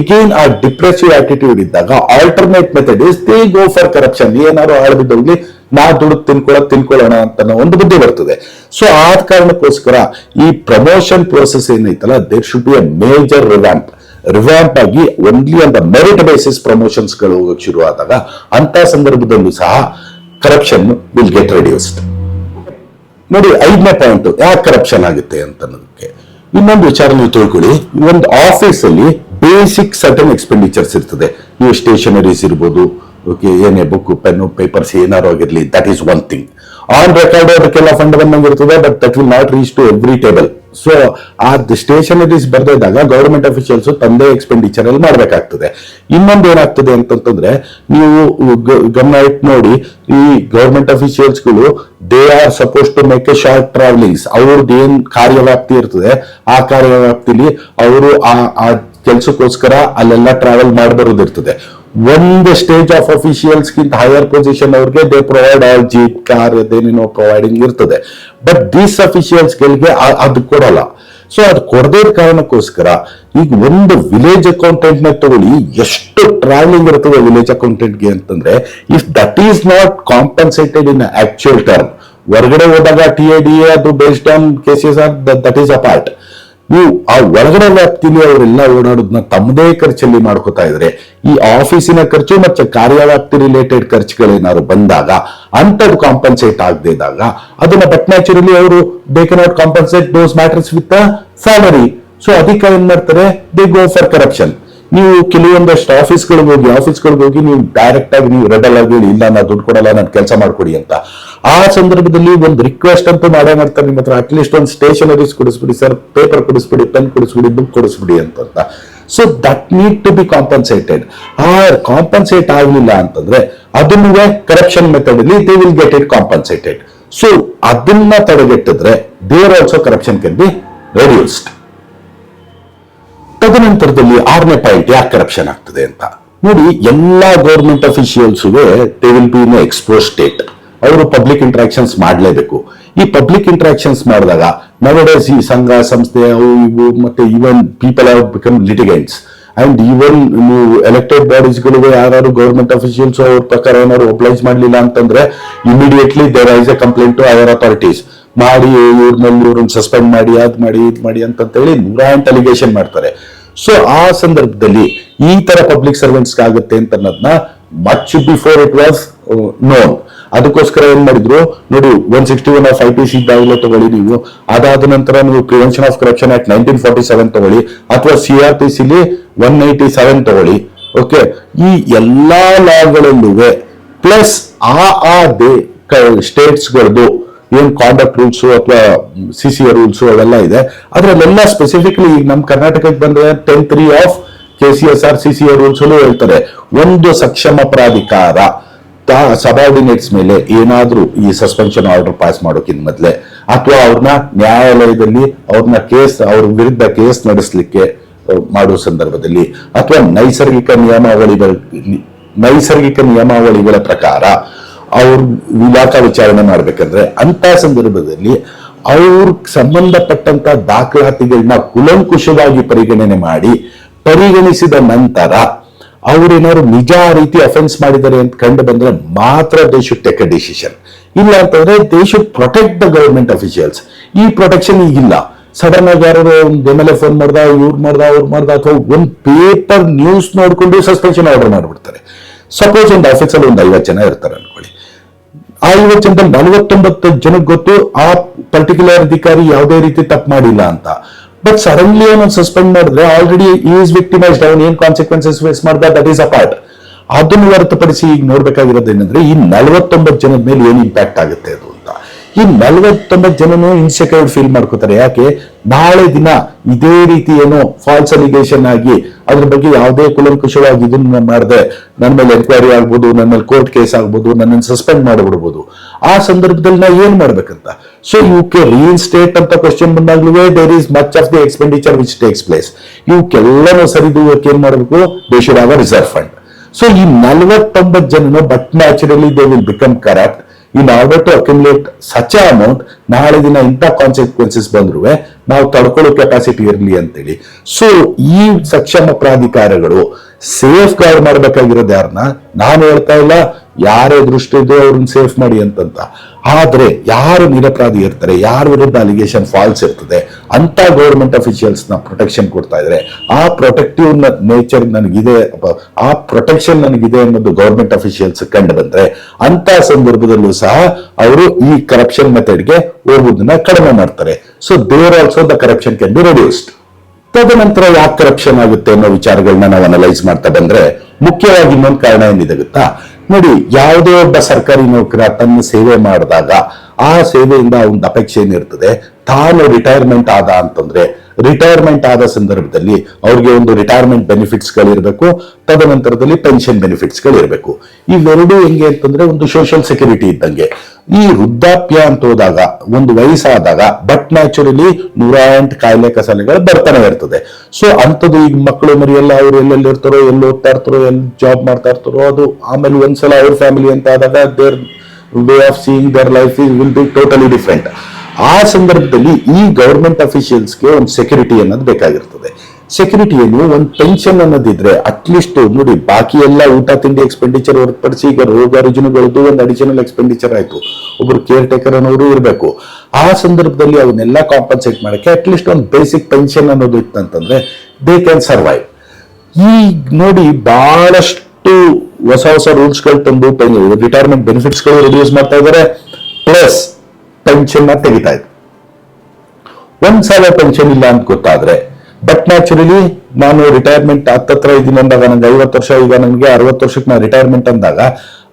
ಈಗೇನ್ ಆ ಡಿಪ್ರೆಸಿವ್ ಆಟಿಟ್ಯೂಡ್ ಇದ್ದಾಗ alternate method is they go for corruption ಏನಾದ್ರು ಆಳ್ಬಿದ್ದೋಗ್ಲಿ ನಾ ದುಡ್ಡು ತಿನ್ಕೊಳ್ಳೋದು ತಿನ್ಕೊಳ್ಳೋಣ ಅಂತ ಒಂದು ಬುದ್ಧಿ ಬರ್ತದೆ. ಸೊ ಆದ ಕಾರಣಕ್ಕೋಸ್ಕರ ಈ ಪ್ರಮೋಷನ್ ಪ್ರೋಸೆಸ್ ಏನೈತಲ್ಲ there should be a major revamp revamp ಆಗಿ ಓನ್ಲಿ ಅಂತ ಮೆರಿಟ್ ಬೇಸಿಸ್ ಪ್ರಮೋಷನ್ಸ್ಗಳು ಹೋಗಕ್ಕೆ ಶುರು ಆದಾಗ ಅಂತ ಸಂದರ್ಭದಲ್ಲೂ ಸಹ ಕರಪ್ಷನ್ ವಿಲ್ ಗೆಟ್ ರೆಡ್ಯೂಸ್ಡ್ ನೋಡಿ, ಐದನೇ ಪಾಯಿಂಟ್ ಯಾಕೆ ಕರಪ್ಷನ್ ಆಗುತ್ತೆ ಅಂತ ಅನ್ನೋದಕ್ಕೆ ಇನ್ನೊಂದು ವಿಚಾರ ನೀವು ತಿಳ್ಕೊಳ್ಳಿ. ಒಂದು ಆಫೀಸ್ ಅಲ್ಲಿ ಬೇಸಿಕ್ ಸರ್ಟನ್ ಎಕ್ಸ್ಪೆಂಡಿಚರ್ಸ್ ಇರ್ತದೆ. ನೀವು ಸ್ಟೇಷನರೀಸ್ ಇರ್ಬೋದು ಓಕೆ ಏನೇ ಬುಕ್ ಪೆನ್ನು ಪೇಪರ್ಸ್ ಏನಾರು ಆಗಿರಲಿ that is one thing on record ಅದಕ್ಕೆಲ್ಲ fund ಬಂದಂಗಿರ್ತದೆ but that will not reach to every table so ಆ ಸ್ಟೇಷನರೀಸ್ ಬರ್ದಿದ್ದಾಗ ಗವರ್ಮೆಂಟ್ ಅಫಿಷಿಯಲ್ಸ್ ತಂದೆ ಎಕ್ಸ್ಪೆಂಡಿಚರ್ ಅಲ್ಲಿ ಮಾಡಬೇಕಾಗ್ತದೆ. ಇನ್ನೊಂದು ಏನಾಗ್ತದೆ ಅಂತಂತಂದ್ರೆ, ನೀವು ಗಮನ ಇಟ್ಟು ನೋಡಿ, ಈ government ಅಫಿಷಿಯಲ್ಸ್ಗಳು they are suppose to make a short travelings ಅವ್ರದ್ದು ಏನ್ ಕಾರ್ಯವ್ಯಾಪ್ತಿ ಇರ್ತದೆ, ಆ ಕಾರ್ಯವ್ಯಾಪ್ತಿಲಿ ಅವರು ಆ ಕೆಲಸಕ್ಕೋಸ್ಕರ ಅಲ್ಲೆಲ್ಲ ಟ್ರಾವೆಲ್ ಮಾಡಿ ಬರೋದಿರ್ತದೆ ಒಂದು ಸ್ಟೇಜ್ ಆಫ್ ಅಫಿಷಿಯಲ್ಸ್ ಗಿಂತ ಹೈಯರ್ ಪೊಸಿಷನ್ ಅವ್ರಿಗೆ they provide all jeep car ಅದೇನೇನೋ providing ಇರ್ತದೆ. ಬಟ್ ದೀಸ್ ಅಫಿಷಿಯಲ್ಸ್ ಗಳಿಗೆ ಅದು ಕೊಡಲ್ಲ. ಸೊ ಅದು ಕೊಡದೇ ಕಾರಣಕ್ಕೋಸ್ಕರ ಈಗ ಒಂದು ವಿಲೇಜ್ ಅಕೌಂಟೆಂಟ್ನ ತಗೊಳ್ಳಿ ಎಷ್ಟು ಟ್ರಾವೆಲಿಂಗ್ ಇರ್ತದೆ ವಿಲೇಜ್ ಅಕೌಂಟೆಂಟ್ಗೆ ಅಂತಂದ್ರೆ if that is not compensated in actual term ಹೊರಗಡೆ ಹೋದಾಗ ಟಿ ಎ ಡಿ ಎ ಅದು based on cases are that is a part ನೀವು ಆ ಒಳಗಡೆ ವ್ಯಾಪ್ತಿಲಿ ಅವರೆಲ್ಲ ಓಡಾಡೋದನ್ನ ತಮ್ಮದೇ ಖರ್ಚಲ್ಲಿ ಮಾಡ್ಕೋತಾ ಇದ್ರೆ, ಈ ಆಫೀಸಿನ ಖರ್ಚು ಮತ್ತೆ ಕಾರ್ಯವ್ಯಾಪ್ತಿ ರಿಲೇಟೆಡ್ ಖರ್ಚುಗಳೇನಾದ್ರು ಬಂದಾಗ ಅಂಥದ್ದು ಕಾಂಪನ್ಸೇಟ್ ಆಗದೆ ಇದ್ದಾಗ, ಅದನ್ನ ಬಟ್ ನ್ಯಾಚುರಲಿ ಅವರು they not compensate those matters with salary so ಅದಕ್ಕೆ ಏನ್ ಮಾಡ್ತಾರೆ? ದೇ ಗೋ ಫಾರ್ ಕರಪ್ಷನ್ ನೀವು ಕೆಲವೊಂದಷ್ಟು ಆಫೀಸ್ಗಳಿಗೆ ಹೋಗಿ ಆಫೀಸ್ಗಳಿಗೆ ಹೋಗಿ ನೀವು ಡೈರೆಕ್ಟ್ ಆಗಿ ನೀವು ರೆಬಲ್ ಆಗಿ ಹೇಳಿ, ಇಲ್ಲ, ನಾ ದುಡ್ಡು ಕೊಡಲ್ಲ, ನಾನು ಕೆಲಸ ಮಾಡ್ಕೊಡಿ ಅಂತ. ಆ ಸಂದರ್ಭದಲ್ಲಿ ಒಂದು ರಿಕ್ವೆಸ್ಟ್ ಅಂತ ಮಾಡೇ ಮಾಡ್ತಾರೆ ನಿಮ್ಮ ಹತ್ರ ಅಟ್ಲೀಸ್ಟ್ ಒಂದು ಸ್ಟೇಷನರೀಸ್ ಕೊಡಿಸ್ಬಿಡಿ ಸರ್ ಪೇಪರ್ ಕೊಡಿಸ್ಬಿಡಿ ಪೆನ್ ಕೊಡಿಸ್ಬಿಡಿ ಬುಕ್ ಕೊಡಿಸ್ಬಿಡಿ ಅಂತ so that need to be compensated ಆ ಕಾಂಪನ್ಸೇಟ್ ಆಗಲಿಲ್ಲ ಅಂತಂದ್ರೆ ಅದನ್ನು ಕರಪ್ಷನ್ ಮೆಥಡ್ ಅಲ್ಲಿ they will get it compensated so ಅದನ್ನ ತಡೆಗಟ್ಟಿದ್ರೆ there also corruption can be reduced ತದನಂತರದಲ್ಲಿ ಆರನೇ ಪಾಯಿಂಟ್ ಯಾಕೆ ಕರಪ್ಷನ್ ಆಗ್ತದೆ ಅಂತ. ನೋಡಿ, ಎಲ್ಲಾ ಗೌರ್ಮೆಂಟ್ ಅಫಿಷಿಯಲ್ಸ್ಗೆ they will be in expose state ಅವರು ಪಬ್ಲಿಕ್ ಇಂಟ್ರಾಕ್ಷನ್ಸ್ ಮಾಡಲೇಬೇಕು. ಈ ಪಬ್ಲಿಕ್ ಇಂಟ್ರಾಕ್ಷನ್ಸ್ ಮಾಡಿದಾಗ ನವಡೇಸ್ ಈ ಸಂಘ, ಸಂಸ್ಥೆ, ಅವು ಇವು ಮತ್ತೆ even people have become litigates and even ನೀವು ಎಲೆಕ್ಟೆಡ್ ಬಾಡೀಸ್ಗಳಿಗೆ ಯಾರು ಗೌರ್ಮೆಂಟ್ ಅಫಿಷಿಯಲ್ಸ್ ಅವ್ರ ಪ್ರಕಾರ ಏನಾದ್ರು ಒಬ್ಲೈಸ್ ಮಾಡಲಿಲ್ಲ ಅಂತಂದ್ರೆ immediately there is a complaint to hour authorities ಮಾಡಿ ಇವ್ರನ್ನಲ್ಲಿ ಇವ್ರನ್ನ ಸಸ್ಪೆಂಡ್ ಮಾಡಿ ಅದ್ ಮಾಡಿ ಇದ್ ಮಾಡಿ ಅಂತ ಹೇಳಿ ನೂರ ಎಂಟು ಅಲಿಗೇಷನ್ ಮಾಡ್ತಾರೆ ಸೊ ಆ ಸಂದರ್ಭದಲ್ಲಿ ಈ ತರ ಪಬ್ಲಿಕ್ ಸರ್ವೆಂಟ್ಸ್ ಆಗುತ್ತೆ ಅಂತ ಅನ್ನೋದನ್ನ much before it was known ಅದಕ್ಕೋಸ್ಕರ ಏನ್ ಮಾಡಿದ್ರು ನೋಡಿ one sixty one of I P C ದಾಖಲೆ ತಗೊಳ್ಳಿ ನೀವು ಅದಾದ ನಂತರ ನೀವು prevention of corruption act nineteen forty seven ತಗೊಳ್ಳಿ ಅಥವಾ C R P C one eighty seven ತಗೊಳ್ಳಿ ಓಕೆ ಈ ಎಲ್ಲಾ ಲಾಗಳಲ್ಲೂ ಪ್ಲಸ್ ಆ ಆ ದೇ ಸ್ಟೇಟ್ಸ್ಗಳದ್ದು ಏನ್ ಕಾಂಡಕ್ಟ್ ರೂಲ್ಸು ಅಥವಾ ಸಿ ಸಿ ರೂಲ್ಸ್ ಅವೆಲ್ಲ ಇದೆ. ಅದರಲ್ಲೆಲ್ಲ ಸ್ಪೆಸಿಫಿಕ್ಲಿ ಈಗ ನಮ್ಮ ಕರ್ನಾಟಕಕ್ಕೆ ಬಂದರೆ ten three of K C S R C C rules ಹೇಳ್ತಾರೆ. ಒಂದು ಸಕ್ಷಮ ಪ್ರಾಧಿಕಾರ ಸಬಾರ್ಡಿನೇಟ್ಸ್ ಮೇಲೆ ಏನಾದರೂ ಈ ಸಸ್ಪೆನ್ಷನ್ ಆರ್ಡರ್ ಪಾಸ್ ಮಾಡೋಕ್ಕಿಂತ ಮೊದಲೇ, ಅಥವಾ ಅವ್ರನ್ನ ನ್ಯಾಯಾಲಯದಲ್ಲಿ ಅವ್ರನ್ನ ಕೇಸ್, ಅವ್ರ ವಿರುದ್ಧ ಕೇಸ್ ನಡೆಸಲಿಕ್ಕೆ ಮಾಡುವ ಸಂದರ್ಭದಲ್ಲಿ, ಅಥವಾ ನೈಸರ್ಗಿಕ ನಿಯಮಾವಳಿಗಳ ನೈಸರ್ಗಿಕ ನಿಯಮಾವಳಿಗಳ ಪ್ರಕಾರ ಅವ್ರ ಇಲಾಖಾ ವಿಚಾರಣೆ ಮಾಡ್ಬೇಕಂದ್ರೆ ಅಂತ ಸಂದರ್ಭದಲ್ಲಿ ಅವ್ರ ಸಂಬಂಧಪಟ್ಟಂತ ದಾಖಲಾತಿಗಳನ್ನ ಕುಲಂಕುಷವಾಗಿ ಪರಿಗಣನೆ ಮಾಡಿ ಪರಿಗಣಿಸಿದ ನಂತರ ಅವ್ರೇನಾದ್ರು ನಿಜ ರೀತಿ ಅಫೆನ್ಸ್ ಮಾಡಿದ್ದಾರೆ ಅಂತ ಕಂಡು ಬಂದ್ರೆ ಮಾತ್ರ they should take a decision ಇಲ್ಲ ಅಂತಂದ್ರೆ they should protect the government officials ಈ ಪ್ರೊಟೆಕ್ಷನ್ ಈಗಿಲ್ಲ ಸಡನ್ ಆಗಿ ಯಾರು ಒಂದು ಎಂ ಎಲ್ ಎ ಫೋನ್ ಮಾಡ್ದ, ಇವ್ರು ಮಾಡ್ದ, ಅವ್ರು ಮಾಡ್ದ ಅಥವಾ ಒಂದು ಪೇಪರ್ ನ್ಯೂಸ್ ನೋಡ್ಕೊಂಡು ಸಸ್ಪೆನ್ಷನ್ ಆರ್ಡರ್ ಮಾಡ್ಬಿಡ್ತಾರೆ. ಸಪೋಸ್ ಒಂದು ಆಫೀಸಲ್ಲಿ ಒಂದು ಐವತ್ತು ಜನ ಇರ್ತಾರೆ ಆ ಐವತ್ತು ಜನದಲ್ಲಿ ನಲವತ್ತೊಂಬತ್ತು ಜನಕ್ಕೆ ಗೊತ್ತು, ಆ ಪರ್ಟಿಕ್ಯುಲರ್ ಅಧಿಕಾರಿ ಯಾವುದೇ ರೀತಿ ತಪ್ಪು ಮಾಡಿಲ್ಲ ಅಂತ. ಬಟ್ ಸಡನ್ಲಿ ಅವನು ಸಸ್ಪೆಂಡ್ ಮಾಡಿದ್ರೆ ಆಲ್ರೆಡಿ ಈಸ್ ವಿಕ್ಟಿಮೈಸ್ಡ್ ಅವನ್ ಏನ್ ಕಾನ್ಸಿಕ್ವೆನ್ಸಸ್ ಫೇಸ್ ಮಾಡ್ದ? ದಟ್ ಈಸ್ ಅ ಪಾರ್ಟ್ ಅದನ್ನು ಹೊರತುಪಡಿಸಿ ಈಗ ನೋಡ್ಬೇಕಾಗಿರೋದು ಏನಂದ್ರೆ, ಈ ನಲವತ್ತೊಂಬತ್ತು ಜನದ ಮೇಲೆ ಏನ್ ಇಂಪ್ಯಾಕ್ಟ್ ಆಗುತ್ತೆ ಅದು? ಈ ನಲವತ್ತೊಂಬತ್ತು ಜನನು ಇನ್ಸೆಕ್ಯೂರ್ಡ್ ಫೀಲ್ ಮಾಡ್ಕೋತಾರೆ. ಯಾಕೆ? ನಾಳೆ ದಿನ ಇದೇ ರೀತಿ ಏನೋ ಫಾಲ್ಸ್ ಅಲಿಗೇಷನ್ ಆಗಿ ಅದ್ರ ಬಗ್ಗೆ ಯಾವುದೇ ಕುಲಂಕುಷವಾಗಿ ಇದನ್ನ ಮಾಡಿದೆ ನನ್ನ ಮೇಲೆ ಎನ್ಕ್ವೈರಿ ಆಗ್ಬೋದು ನನ್ನ ಮೇಲೆ ಕೋರ್ಟ್ ಕೇಸ್ ಆಗ್ಬೋದು, ನನ್ನನ್ನು ಸಸ್ಪೆಂಡ್ ಮಾಡಿಬಿಡ್ಬೋದು. ಆ ಸಂದರ್ಭದಲ್ಲಿ ನಾ ಏನ್ ಮಾಡ್ಬೇಕಂತ? ಸೊ ಇವ್ಕೆ ರೀನ್ ಸ್ಟೇಟ್ ಅಂತ question ಬಂದಾಗ್ಲೂ there is much of the expenditure which takes place ಇವಕ್ಕೆಲ್ಲನೂ ಸರಿದೂಗಕ್ಕೆ ಏನ್ ಮಾಡಬೇಕು? They should reserve fund so ಈ ನಲವತ್ತೊಂಬತ್ತು ಜನನು but naturally they will become corrupt in order to accumulate such amount ನಾಳೆ ದಿನ ಇಂಥ ಕಾನ್ಸಿಕ್ವೆನ್ಸಸ್ ಬಂದ್ರು ನಾವು ತಡ್ಕೊಳ್ಳೋ ಕೆಪಾಸಿಟಿ ಇರಲಿ ಅಂತೇಳಿ. ಸೊ ಈ ಸಕ್ಷಮ ಪ್ರಾಧಿಕಾರಗಳು ಸೇಫ್ ಗಾರ್ಡ್ ಮಾಡ್ಬೇಕಾಗಿರೋದು ಯಾರನ್ನ ನಾನು ಹೇಳ್ತಾ ಇಲ್ಲ, ಯಾರೇ ದೃಷ್ಟಿ ಇದ್ದು ಅವ್ರನ್ನ ಸೇಫ್ ಮಾಡಿ ಅಂತಂತ. ಆದ್ರೆ ಯಾರು ನಿರಪರಾಧಿ ಇರ್ತಾರೆ, ಯಾರ ವಿರುದ್ಧ ಅಲಿಗೇಷನ್ ಫಾಲ್ಸ್ ಇರ್ತದೆ, ಅಂತ ಗೌರ್ಮೆಂಟ್ ಅಫಿಷಿಯಲ್ಸ್ನ ಪ್ರೊಟೆಕ್ಷನ್ ಕೊಡ್ತಾ ಇದ್ರೆ, ಆ ಪ್ರೊಟೆಕ್ಟಿವ್ ನೇಚರ್ ನನಗಿದೆ, ಆ ಪ್ರೊಟೆಕ್ಷನ್ ನನಗಿದೆ ಅನ್ನೋದು ಗೌರ್ಮೆಂಟ್ ಅಫಿಷಿಯಲ್ಸ್ ಕಂಡು ಬಂದ್ರೆ ಅಂತ ಸಂದರ್ಭದಲ್ಲೂ ಸಹ ಅವರು ಈ ಕರಪ್ಷನ್ ಮೆಥಡ್ಗೆ ಹೋಗುದನ್ನ ಕಡಿಮೆ ಮಾಡ್ತಾರೆ. So there also the corruption can be reduced ತದನಂತರ ಯಾಕೆ ಕರಪ್ಷನ್ ಆಗುತ್ತೆ ಅನ್ನೋ ವಿಚಾರಗಳನ್ನ ನಾವು ಅನಲೈಸ್ ಮಾಡ್ತಾ ಬಂದ್ರೆ, ಮುಖ್ಯವಾಗಿ ಇನ್ನೊಂದು ಕಾರಣ ಏನಿದೆ ಗೊತ್ತಾ? ನೋಡಿ, ಯಾವುದೇ ಒಬ್ಬ ಸರ್ಕಾರಿ ನೌಕರ ತನ್ನ ಸೇವೆ ಮಾಡಿದಾಗ ಆ ಸೇವೆಯಿಂದ ಒಂದು ಅಪೇಕ್ಷೆ ಏನಿರ್ತದೆ? ತಾನು ರಿಟೈರ್ಮೆಂಟ್ ಆದ ಅಂತಂದ್ರೆ ರಿಟೈರ್ಮೆಂಟ್ ಆದ ಸಂದರ್ಭದಲ್ಲಿ ಅವ್ರಿಗೆ ಒಂದು ರಿಟೈರ್ಮೆಂಟ್ ಬೆನಿಫಿಟ್ಸ್ ಗಳಿರ್ಬೇಕು, ತದನಂತರದಲ್ಲಿ ಪೆನ್ಷನ್ ಬೆನಿಫಿಟ್ಸ್ ಗಳಿರ್ಬೇಕು. ಇವೆರಡೂ ಹೆಂಗೆ ಅಂತಂದ್ರೆ ಒಂದು ಸೋಷಿಯಲ್ ಸೆಕ್ಯೂರಿಟಿ ಇದ್ದಂಗೆ. ಈ ವೃದ್ಧಾಪ್ಯ ಅಂತ ಹೋದಾಗ, ಒಂದು ವಯಸ್ಸಾದಾಗ ಬಟ್ ನ್ಯಾಚುರಲಿ ನೂರ ಎಂಟು ಕಾಯಿಲೆ ಕಸಾಲೆಗಳು ಬರ್ತಾನೆ ಇರ್ತದೆ. ಸೊ ಅಂಥದ್ದು ಈಗ ಮಕ್ಕಳು ಮರಿ ಎಲ್ಲ ಅವ್ರು ಎಲ್ಲೆಲ್ಲಿ ಇರ್ತಾರೋ, ಎಲ್ಲಿ ಓದ್ತಾ ಇರ್ತಾರೋ, ಎಲ್ಲಿ ಜಾಬ್ ಮಾಡ್ತಾ ಇರ್ತಾರೋ, ಅದು ಆಮೇಲೆ ಒಂದ್ಸಲ ಅವ್ರ ಫ್ಯಾಮಿಲಿ ಅಂತ ಆದಾಗ their way of seeing their life is will be totally different ಆ ಸಂದರ್ಭದಲ್ಲಿ ಈ ಗೌರ್ಮೆಂಟ್ ಅಫಿಷಿಯಲ್ಸ್ಗೆ ಒಂದು ಸೆಕ್ಯೂರಿಟಿ ಅನ್ನೋದು ಬೇಕಾಗಿರ್ತದೆ. ಸೆಕ್ಯೂರಿಟಿ ಏನು ಒಂದು ಪೆನ್ಷನ್ ಅನ್ನೋದಿದ್ರೆ ಅಟ್ಲೀಸ್ಟ್ ನೋಡಿ, ಬಾಕಿ ಎಲ್ಲ ಊಟ, ತಿಂಡಿ ಎಕ್ಸ್ಪೆಂಡಿಚರ್ ಹೊರತುಪಡಿಸಿ ಈಗ ರೋಗ, ರುಜಿನಗಳದ್ದು ಒಂದು ಅಡಿಷನಲ್ ಎಕ್ಸ್ಪೆಂಡಿಚರ್ ಆಯಿತು. ಒಬ್ರು ಕೇರ್ ಟೇಕರ್ ಅನ್ನೋರು ಇರಬೇಕು. ಆ ಸಂದರ್ಭದಲ್ಲಿ ಅವನ್ನೆಲ್ಲ ಕಾಂಪನ್ಸೇಟ್ ಮಾಡಕ್ಕೆ ಅಟ್ಲೀಸ್ಟ್ ಒಂದು ಬೇಸಿಕ್ ಪೆನ್ಷನ್ ಅನ್ನೋದು ಇತ್ತಂತಂದ್ರೆ ದೇ ಕ್ಯಾನ್ ಸರ್ವೈವ್ ಈಗ ನೋಡಿ, ಬಹಳಷ್ಟು ಹೊಸ ಹೊಸ ರೂಲ್ಸ್ಗಳು ತಂದು ರಿಟೈರ್ಮೆಂಟ್ ಬೆನಿಫಿಟ್ಸ್ಗಳು ರಿಡ್ಯೂಸ್ ಮಾಡ್ತಾ ಇದ್ದಾರೆ ಪ್ಲಸ್ ಪೆನ್ಷನ್ನ ತೆಗಿತಾ ಇದ್ದಾರೆ ಒಂದ್ ಸಾವಿರ ಪೆನ್ಷನ್ ಇಲ್ಲ ಅಂತ ಗೊತ್ತಾದ್ರೆ ಬಟ್ ನ್ಯಾಚುರಲಿ ನಾನು ರಿಟೈರ್ಮೆಂಟ್ ಹತ್ತತ್ರ ಇದ್ದೀನಿ ಅಂದಾಗ, ನಂಗೆ ಐವತ್ತು ವರ್ಷ, ಈಗ ನನಗೆ ಅರವತ್ತು ವರ್ಷಕ್ಕೆ ನಾನು ರಿಟೈರ್ಮೆಂಟ್ ಅಂದಾಗ,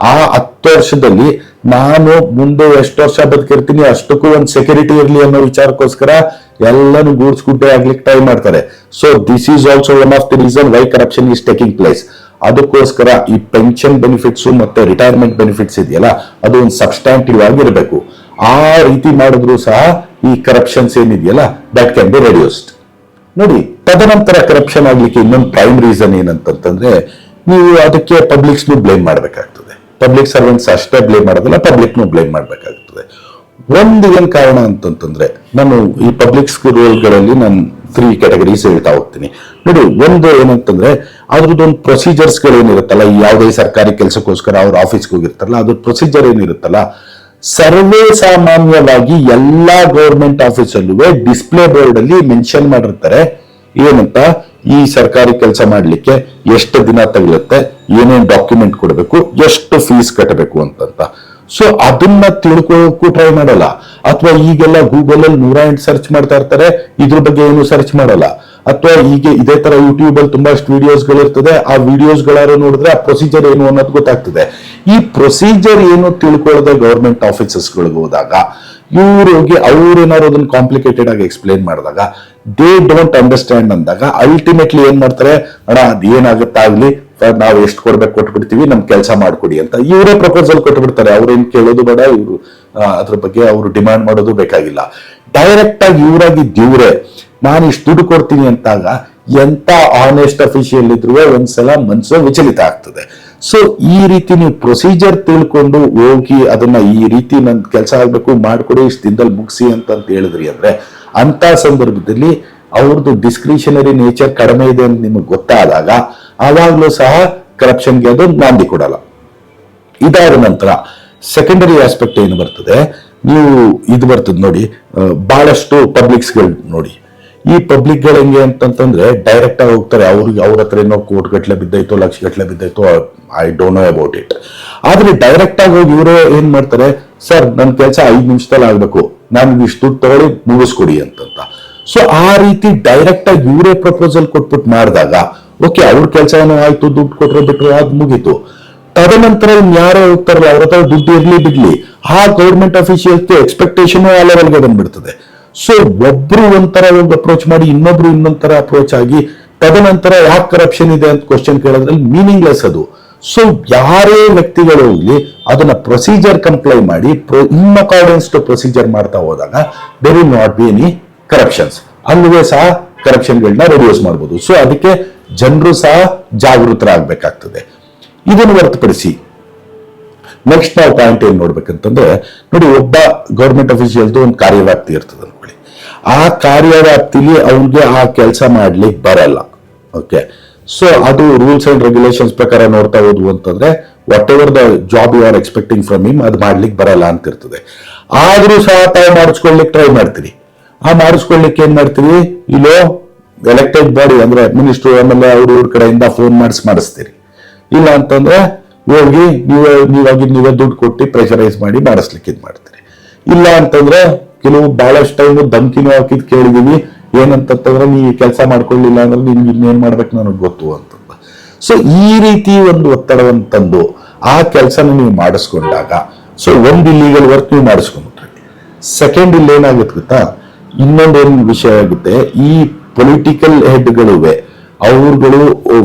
ಆ ಹತ್ತು ವರ್ಷದಲ್ಲಿ ನಾನು ಮುಂದೆ ಎಷ್ಟು ವರ್ಷ ಬದುಕಿರ್ತೀನಿ, ಅಷ್ಟಕ್ಕೂ ಒಂದು ಸೆಕ್ಯೂರಿಟಿ ಇರಲಿ ಅನ್ನೋ ವಿಚಾರಕ್ಕೋಸ್ಕರ ಎಲ್ಲಾನು ಗೂಡ್ಸ್ ಗುಡ್ಡೆ ಆಗ್ಲಿಕ್ಕೆ ಟ್ರೈ ಮಾಡ್ತಾರೆ. So this is also one of the reason why corruption is taking place ಅದಕ್ಕೋಸ್ಕರ ಈ ಪೆನ್ಷನ್ ಬೆನಿಫಿಟ್ಸ್ ಮತ್ತೆ ರಿಟೈರ್ಮೆಂಟ್ ಬೆನಿಫಿಟ್ಸ್ ಇದೆಯಲ್ಲ, ಅದು ಒಂದು ಸಬ್ಸ್ಟ್ಯಾಂಟಿವ್ ಆಗಿರಬೇಕು. ಆ ರೀತಿ ಮಾಡಿದ್ರು ಸಹ ಈ ಕರಪ್ಷನ್ಸ್ ಏನಿದೆಯಲ್ಲ ದಟ್ ಕ್ಯಾನ್ ಬಿ ರೆಡ್ಯೂಸ್ಡ್ ನೋಡಿ, ತದನಂತರ ಕರಪ್ಷನ್ ಆಗ್ಲಿಕ್ಕೆ ಇನ್ನೊಂದು ಪ್ರೈಮ್ ರೀಸನ್ ಏನಂತಂದ್ರೆ ನೀವು ಅದಕ್ಕೆ ಪಬ್ಲಿಕ್ಸ್ನು ಬ್ಲೇಮ್ ಮಾಡಬೇಕಾಗ್ತದೆ. ಪಬ್ಲಿಕ್ ಸರ್ವೆಂಟ್ಸ್ ಅಷ್ಟೇ ಬ್ಲೇಮ್ ಮಾಡೋದಿಲ್ಲ ಪಬ್ಲಿಕ್ನು ಬ್ಲೇಮ್ ಮಾಡಬೇಕಾಗ್ತದೆ. ಒಂದು ಏನ್ ಕಾರಣ ಅಂತಂತಂದ್ರೆ, ನಾನು ಈ ಪಬ್ಲಿಕ್ ಸ್ಕೂಲ್ಗಳಲ್ಲಿ ನಾನು ತ್ರೀ ಕ್ಯಾಟಗರೀಸ್ ಹೇಳ್ತಾ ಹೋಗ್ತೀನಿ. ನೋಡಿ, ಒಂದು ಏನಂತಂದ್ರೆ ಅದ್ರದ್ದೊಂದು ಪ್ರೊಸೀಜರ್ಸ್ ಏನಿರುತ್ತಲ್ಲ ಯಾವುದೇ ಸರ್ಕಾರಿ ಕೆಲಸಕ್ಕೋಸ್ಕರ ಅವ್ರ ಆಫೀಸ್ಗೆ ಹೋಗಿರ್ತಾರಲ್ಲ ಅದ್ರ ಪ್ರೊಸೀಜರ್ ಏನಿರುತ್ತಲ್ಲ, ಸರ್ವೇ ಸಾಮಾನ್ಯವಾಗಿ ಎಲ್ಲಾ ಗೌರ್ಮೆಂಟ್ ಆಫೀಸಲ್ಲೂ ಡಿಸ್ಪ್ಲೇ ಬೋರ್ಡ್ ಅಲ್ಲಿ ಮೆನ್ಷನ್ ಮಾಡಿರ್ತಾರೆ, ಏನಂತ, ಈ ಸರ್ಕಾರಿ ಕೆಲಸ ಮಾಡಲಿಕ್ಕೆ ಎಷ್ಟು ದಿನ ತಗಲುತ್ತೆ, ಏನೇನು ಡಾಕ್ಯುಮೆಂಟ್ ಕೊಡಬೇಕು, ಎಷ್ಟು ಫೀಸ್ ಕಟ್ಟಬೇಕು ಅಂತಂತ. ಸೊ ಅದನ್ನ ತಿಳ್ಕೊಳ್ಳೋಕ್ಕೂ ಟ್ರೈ ಮಾಡಲ್ಲ. ಅಥವಾ ಈಗೆಲ್ಲ ಗೂಗಲ್ ಅಲ್ಲಿ ನೂರ ಎಂಟು ಸರ್ಚ್ ಮಾಡ್ತಾ ಇರ್ತಾರೆ, ಇದ್ರ ಬಗ್ಗೆ ಏನು ಸರ್ಚ್ ಮಾಡಲ್ಲ. ಅಥವಾ ಈಗ ಇದೇ ತರ ಯೂಟ್ಯೂಬ್ ಅಲ್ಲಿ ತುಂಬಾ ವಿಡಿಯೋಸ್ ಇರ್ತದೆ, ಆ ವಿಡಿಯೋಸ್ ಗಳಾರು ನೋಡಿದ್ರೆ ಆ ಪ್ರೊಸೀಜರ್ ಏನು ಅನ್ನೋದು ಗೊತ್ತಾಗ್ತದೆ. ಈ ಪ್ರೊಸೀಜರ್ ಏನು ತಿಳ್ಕೊಳ್ಳದೆ ಗವರ್ಮೆಂಟ್ ಆಫೀಸಸ್ ಗಳಿಗೆ ಹೋದಾಗ ಹೋಗಿ ಅವ್ರು ಏನಾದ್ರು ಅದನ್ನ ಕಾಂಪ್ಲಿಕೇಟೆಡ್ ಆಗಿ ಎಕ್ಸ್ಪ್ಲೇನ್ ಮಾಡಿದಾಗ ದೇ ಡೋಂಟ್ ಅಂಡರ್ಸ್ಟ್ಯಾಂಡ್ ಅಂದಾಗ ಅಲ್ಟಿಮೇಟ್ಲಿ ಏನ್ ಮಾಡ್ತಾರೆ, ಅಣ್ಣ ಅದ್ ಏನಾಗುತ್ತಾಗ್ಲಿ ನಾವು ಎಷ್ಟು ಕೊಡ್ಬೇಕು ಕೊಟ್ಬಿಡ್ತೀವಿ ನಮ್ ಕೆಲಸ ಮಾಡ್ಕೊಡಿ ಅಂತ ಇವರೇ ಪ್ರಪೋಸಲ್ ಕೊಟ್ಬಿಡ್ತಾರೆ. ಅವ್ರೇನ್ ಕೇಳೋದು ಬೇಡ, ಇವರು ಅದ್ರ ಬಗ್ಗೆ ಅವರು ಡಿಮ್ಯಾಂಡ್ ಮಾಡೋದು ಬೇಕಾಗಿಲ್ಲ. ಡೈರೆಕ್ಟ್ ಆಗಿ ಇವರಾಗಿ ದೇವ್ರೆ ನಾನು ಇಷ್ಟು ದುಡ್ಡು ಕೊಡ್ತೀನಿ ಅಂತಾಗ ಎಂತ ಆನೆಸ್ಟ್ ಅಫಿಷಿಯಲ್ ಇದ್ರು ಒಂದ್ಸಲ ಮನ್ಸು ವಿಚಲಿತ ಆಗ್ತದೆ. ಸೊ ಈ ರೀತಿ ನೀವು ಪ್ರೊಸೀಜರ್ ತಿಳ್ಕೊಂಡು ಹೋಗಿ ಅದನ್ನ ಈ ರೀತಿ ನನ್ ಕೆಲಸ ಆಗ್ಬೇಕು, ಮಾಡ್ಕೊಡಿ, ಇಷ್ಟು ದಿನದಲ್ಲಿ ಮುಗಿಸಿ ಅಂತ ಹೇಳಿದ್ರಿ ಅಂದ್ರೆ ಅಂತ ಸಂದರ್ಭದಲ್ಲಿ ಅವ್ರದ್ದು ಡಿಸ್ಕ್ರಿಷನರಿ ನೇಚರ್ ಕಡಿಮೆ ಇದೆ ಅಂತ ನಿಮಗೆ ಗೊತ್ತಾದಾಗ ಆವಾಗ್ಲೂ ಸಹ ಕರಪ್ಷನ್ಗೆ ಅದು ನಾಂದಿ ಕೊಡಲ್ಲ. ಇದಾದ ನಂತರ ಸೆಕೆಂಡರಿ ಆಸ್ಪೆಕ್ಟ್ ಏನು ಬರ್ತದೆ? ನೀವು ಇದು ಬರ್ತದೆ ನೋಡಿ ಬಹಳಷ್ಟು ಪಬ್ಲಿಕ್ಸ್ಗಳು ನೋಡಿ. ಈ ಪಬ್ಲಿಕ್ಗಳು ಹೆಂಗೆ ಅಂತಂತಂದ್ರೆ ಡೈರೆಕ್ಟ್ ಆಗಿ ಹೋಗ್ತಾರೆ. ಅವ್ರಿಗೆ ಅವ್ರ ಹತ್ರ ಏನೋ ಕೋಟ್ ಗಟ್ಲೆ ಬಿದ್ದೈತು ಲಕ್ಷ ಗಟ್ಲೆ ಬಿದ್ದೈತು I don't know about it ಆದ್ರೆ ಡೈರೆಕ್ಟ್ ಆಗಿ ಹೋಗಿ ಇವರು ಏನ್ ಮಾಡ್ತಾರೆ? ಸರ್ ನನ್ನ ಕೆಲಸ ಐದು ನಿಮಿಷದಲ್ಲಿ ಆಗ್ಬೇಕು. ನಾನು ಇಷ್ಟು ದುಡ್ಡು ತಗೊಳ್ಳಿ, ಮುಗಿಸ್ಕೊಡಿ ಅಂತಂತ. ಸೊ ಆ ರೀತಿ ಡೈರೆಕ್ಟ್ ಆಗಿ ಇವರೇ ಪ್ರಪೋಸಲ್ ಕೊಟ್ಬಿಟ್ಟು ಮಾಡಿದಾಗ ಓಕೆ, ಅವ್ರ ಕೆಲಸ ಏನೋ ಆಯ್ತು, ದುಡ್ಡು ಕೊಟ್ರೆ ಬಿಟ್ರು ಅದು ಮುಗೀತು. ತದನಂತರ ಯಾರೋ ಹೋಗ್ತಾರಲ್ಲ ಅವ್ರ ಹತ್ರ ದುಡ್ಡು ಇರ್ಲಿ ಬಿಡ್ಲಿ. ಆ ಗೌರ್ಮೆಂಟ್ ಅಫಿಷಿಯಲ್ಸ್ ಎಕ್ಸ್ಪೆಕ್ಟೇಷನ್ ಆ ಲೆವೆಲ್ಗೆ ಬಂದ್ಬಿಡ್ತದೆ. ಸೊ ಒಬ್ರು ಒಂಥರ ಒಂದು ಅಪ್ರೋಚ್ ಮಾಡಿ, ಇನ್ನೊಬ್ರು ಇನ್ನೊಂಥರ ಅಪ್ರೋಚ್ ಆಗಿ, ತದನಂತರ ಯಾಕೆ ಕರಪ್ಷನ್ ಇದೆ ಅಂತ ಕ್ವಶನ್ ಕೇಳೋದ್ರಲ್ಲಿ ಮೀನಿಂಗ್ಲೆಸ್ ಅದು. ಸೊ ಯಾರೇ ವ್ಯಕ್ತಿಗಳು ಹೋಗ್ಲಿ ಅದನ್ನ ಪ್ರೊಸೀಜರ್ ಕಂಪ್ಲೈ ಮಾಡಿ ಇನ್ ಅಕಾರ್ಡೆನ್ಸ್ ಟು ಪ್ರೊಸೀಜರ್ ಮಾಡ್ತಾ ಹೋದಾಗ there will not be any corruptions ಅಲ್ಲಿಗೆ ಸಹ ಕರಪ್ಷನ್ಗಳನ್ನ ರೆಡ್ಯೂಸ್ ಮಾಡ್ಬೋದು. ಸೊ ಅದಕ್ಕೆ ಜನರು ಸಹ ಜಾಗೃತರಾಗಬೇಕಾಗ್ತದೆ. ಇದನ್ನು ಹೊರತುಪಡಿಸಿ ನೆಕ್ಸ್ಟ್ ನಾವು ಪಾಯಿಂಟ್ ಏನ್ ನೋಡ್ಬೇಕಂತಂದ್ರೆ, ನೋಡಿ ಒಬ್ಬ ಗೌರ್ಮೆಂಟ್ ಅಫಿಷಿಯಲ್ದು ಒಂದು ಕಾರ್ಯವ್ಯಾಪ್ತಿ ಇರ್ತದೆ ಅನ್ಕೊಳ್ಳಿ. ಆ ಕಾರ್ಯವ್ಯಾಪ್ತಿಲಿ ಅವ್ನಿಗೆ ಆ ಕೆಲಸ ಮಾಡ್ಲಿಕ್ಕೆ ಬರಲ್ಲ. ಓಕೆ ಸೊ ಅದು ರೂಲ್ಸ್ ಅಂಡ್ ರೆಗ್ಯುಲೇಷನ್ಸ್ ಪ್ರಕಾರ ನೋಡ್ತಾ ಹೋದ್ವು ಅಂತಂದ್ರೆ whatever the job you are expecting from him ಅದು ಮಾಡ್ಲಿಕ್ಕೆ ಬರಲ್ಲ ಅಂತ ಇರ್ತದೆ ಆದ್ರೂ ಸಹ ತಾವು ಮಾಡಿಸ್ಕೊಳ್ಲಿಕ್ಕೆ ಟ್ರೈ ಮಾಡ್ತೀರಿ. ಆ ಮಾಡಿಸ್ಕೊಳ್ಲಿಕ್ಕೆ ಏನ್ ಮಾಡ್ತೀವಿ ಇಲ್ಲೋ ಎಲೆಕ್ಟೆಡ್ ಬಾಡಿ ಅಂದ್ರೆ ಮಿನಿಸ್ಟ್ರು ಆಮೇಲೆ ಅವ್ರ ಇವ್ರ ಕಡೆಯಿಂದ ಫೋನ್ ಮಾಡಿಸಿ ಮಾಡಿಸ್ತೀರಿ ಇಲ್ಲ ಅಂತಂದ್ರೆ ಹೋಗಿ ನೀವೇ ನೀವಾಗಿ ನೀವೇ ದುಡ್ಡು ಕೊಟ್ಟು ಪ್ರೆಷರೈಸ್ ಮಾಡಿ ಮಾಡಿಸ್ಲಿಕ್ಕೆ ಇದು ಮಾಡ್ತೀರಿ. ಇಲ್ಲ ಅಂತಂದ್ರೆ ಕೆಲವು ಬಹಳಷ್ಟು ಟೈಮ್ ಧಮಕಿನೂ ಹಾಕಿದ್ ಕೇಳಿದೀವಿ. ಏನಂತಂದ್ರೆ ನೀವು ಕೆಲಸ ಮಾಡ್ಕೊಳ್ಳಿಲ್ಲ ಅಂದ್ರೆ ನಿಮ್ಗೆ ಇನ್ನೇನ್ ಮಾಡ್ಬೇಕು ನನಗೆ ಗೊತ್ತು ಅಂತ ಸೊ ಈ ರೀತಿ ಒಂದು ಒತ್ತಡವನ್ನು ತಂದು ಆ ಕೆಲಸನ ನೀವು ಮಾಡಿಸ್ಕೊಂಡಾಗ ಸೊ ಒಂದು ಇಲ್ಲಿಗಲ್ ವರ್ಕ್ ನೀವು ಮಾಡಿಸ್ಕೊಂಡ್ಬಿಟ್ರಿ. ಸೆಕೆಂಡ್ ಇಲ್ಲಿ ಏನಾಗುತ್ತೆ ಗೊತ್ತಾ ಇನ್ನೊಂದೇನು ವಿಷಯ ಆಗುತ್ತೆ? ಈ ಪೊಲಿಟಿಕಲ್ ಹೆಡ್ಗಳಿವೆ ಅವ್ರುಗಳು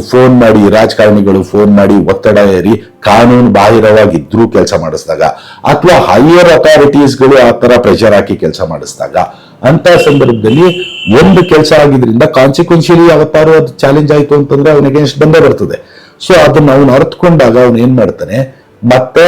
ಫೋನ್ ಮಾಡಿ, ರಾಜಕಾರಣಿಗಳು ಫೋನ್ ಮಾಡಿ ಒತ್ತಡ ಏರಿ ಕಾನೂನು ಬಾಹಿರವಾಗಿದ್ರು ಕೆಲಸ ಮಾಡಿಸಿದಾಗ, ಅಥವಾ ಹೈಯರ್ ಅಥಾರಿಟೀಸ್ಗಳು ಆ ತರ ಪ್ರೆಷರ್ ಹಾಕಿ ಕೆಲಸ ಮಾಡಿಸಿದಾಗ ಅಂತ ಸಂದರ್ಭದಲ್ಲಿ ಒಂದು ಕೆಲಸ ಆಗಿದ್ರಿಂದ ಕಾನ್ಸಿಕ್ವೆನ್ಷಿಯಲಿ ಯಾವತ್ತಾರು ಅದು ಚಾಲೆಂಜ್ ಆಯ್ತು ಅಂತಂದ್ರೆ ಅವನ ಅಗೇನ್ಸ್ಟ್ ಬಂದೇ ಬರ್ತದೆ. ಸೊ ಅದನ್ನ ಅವನು ಅರ್ಥಕೊಂಡಾಗ ಅವನು ಏನ್ ಮಾಡ್ತಾನೆ, ಮತ್ತೆ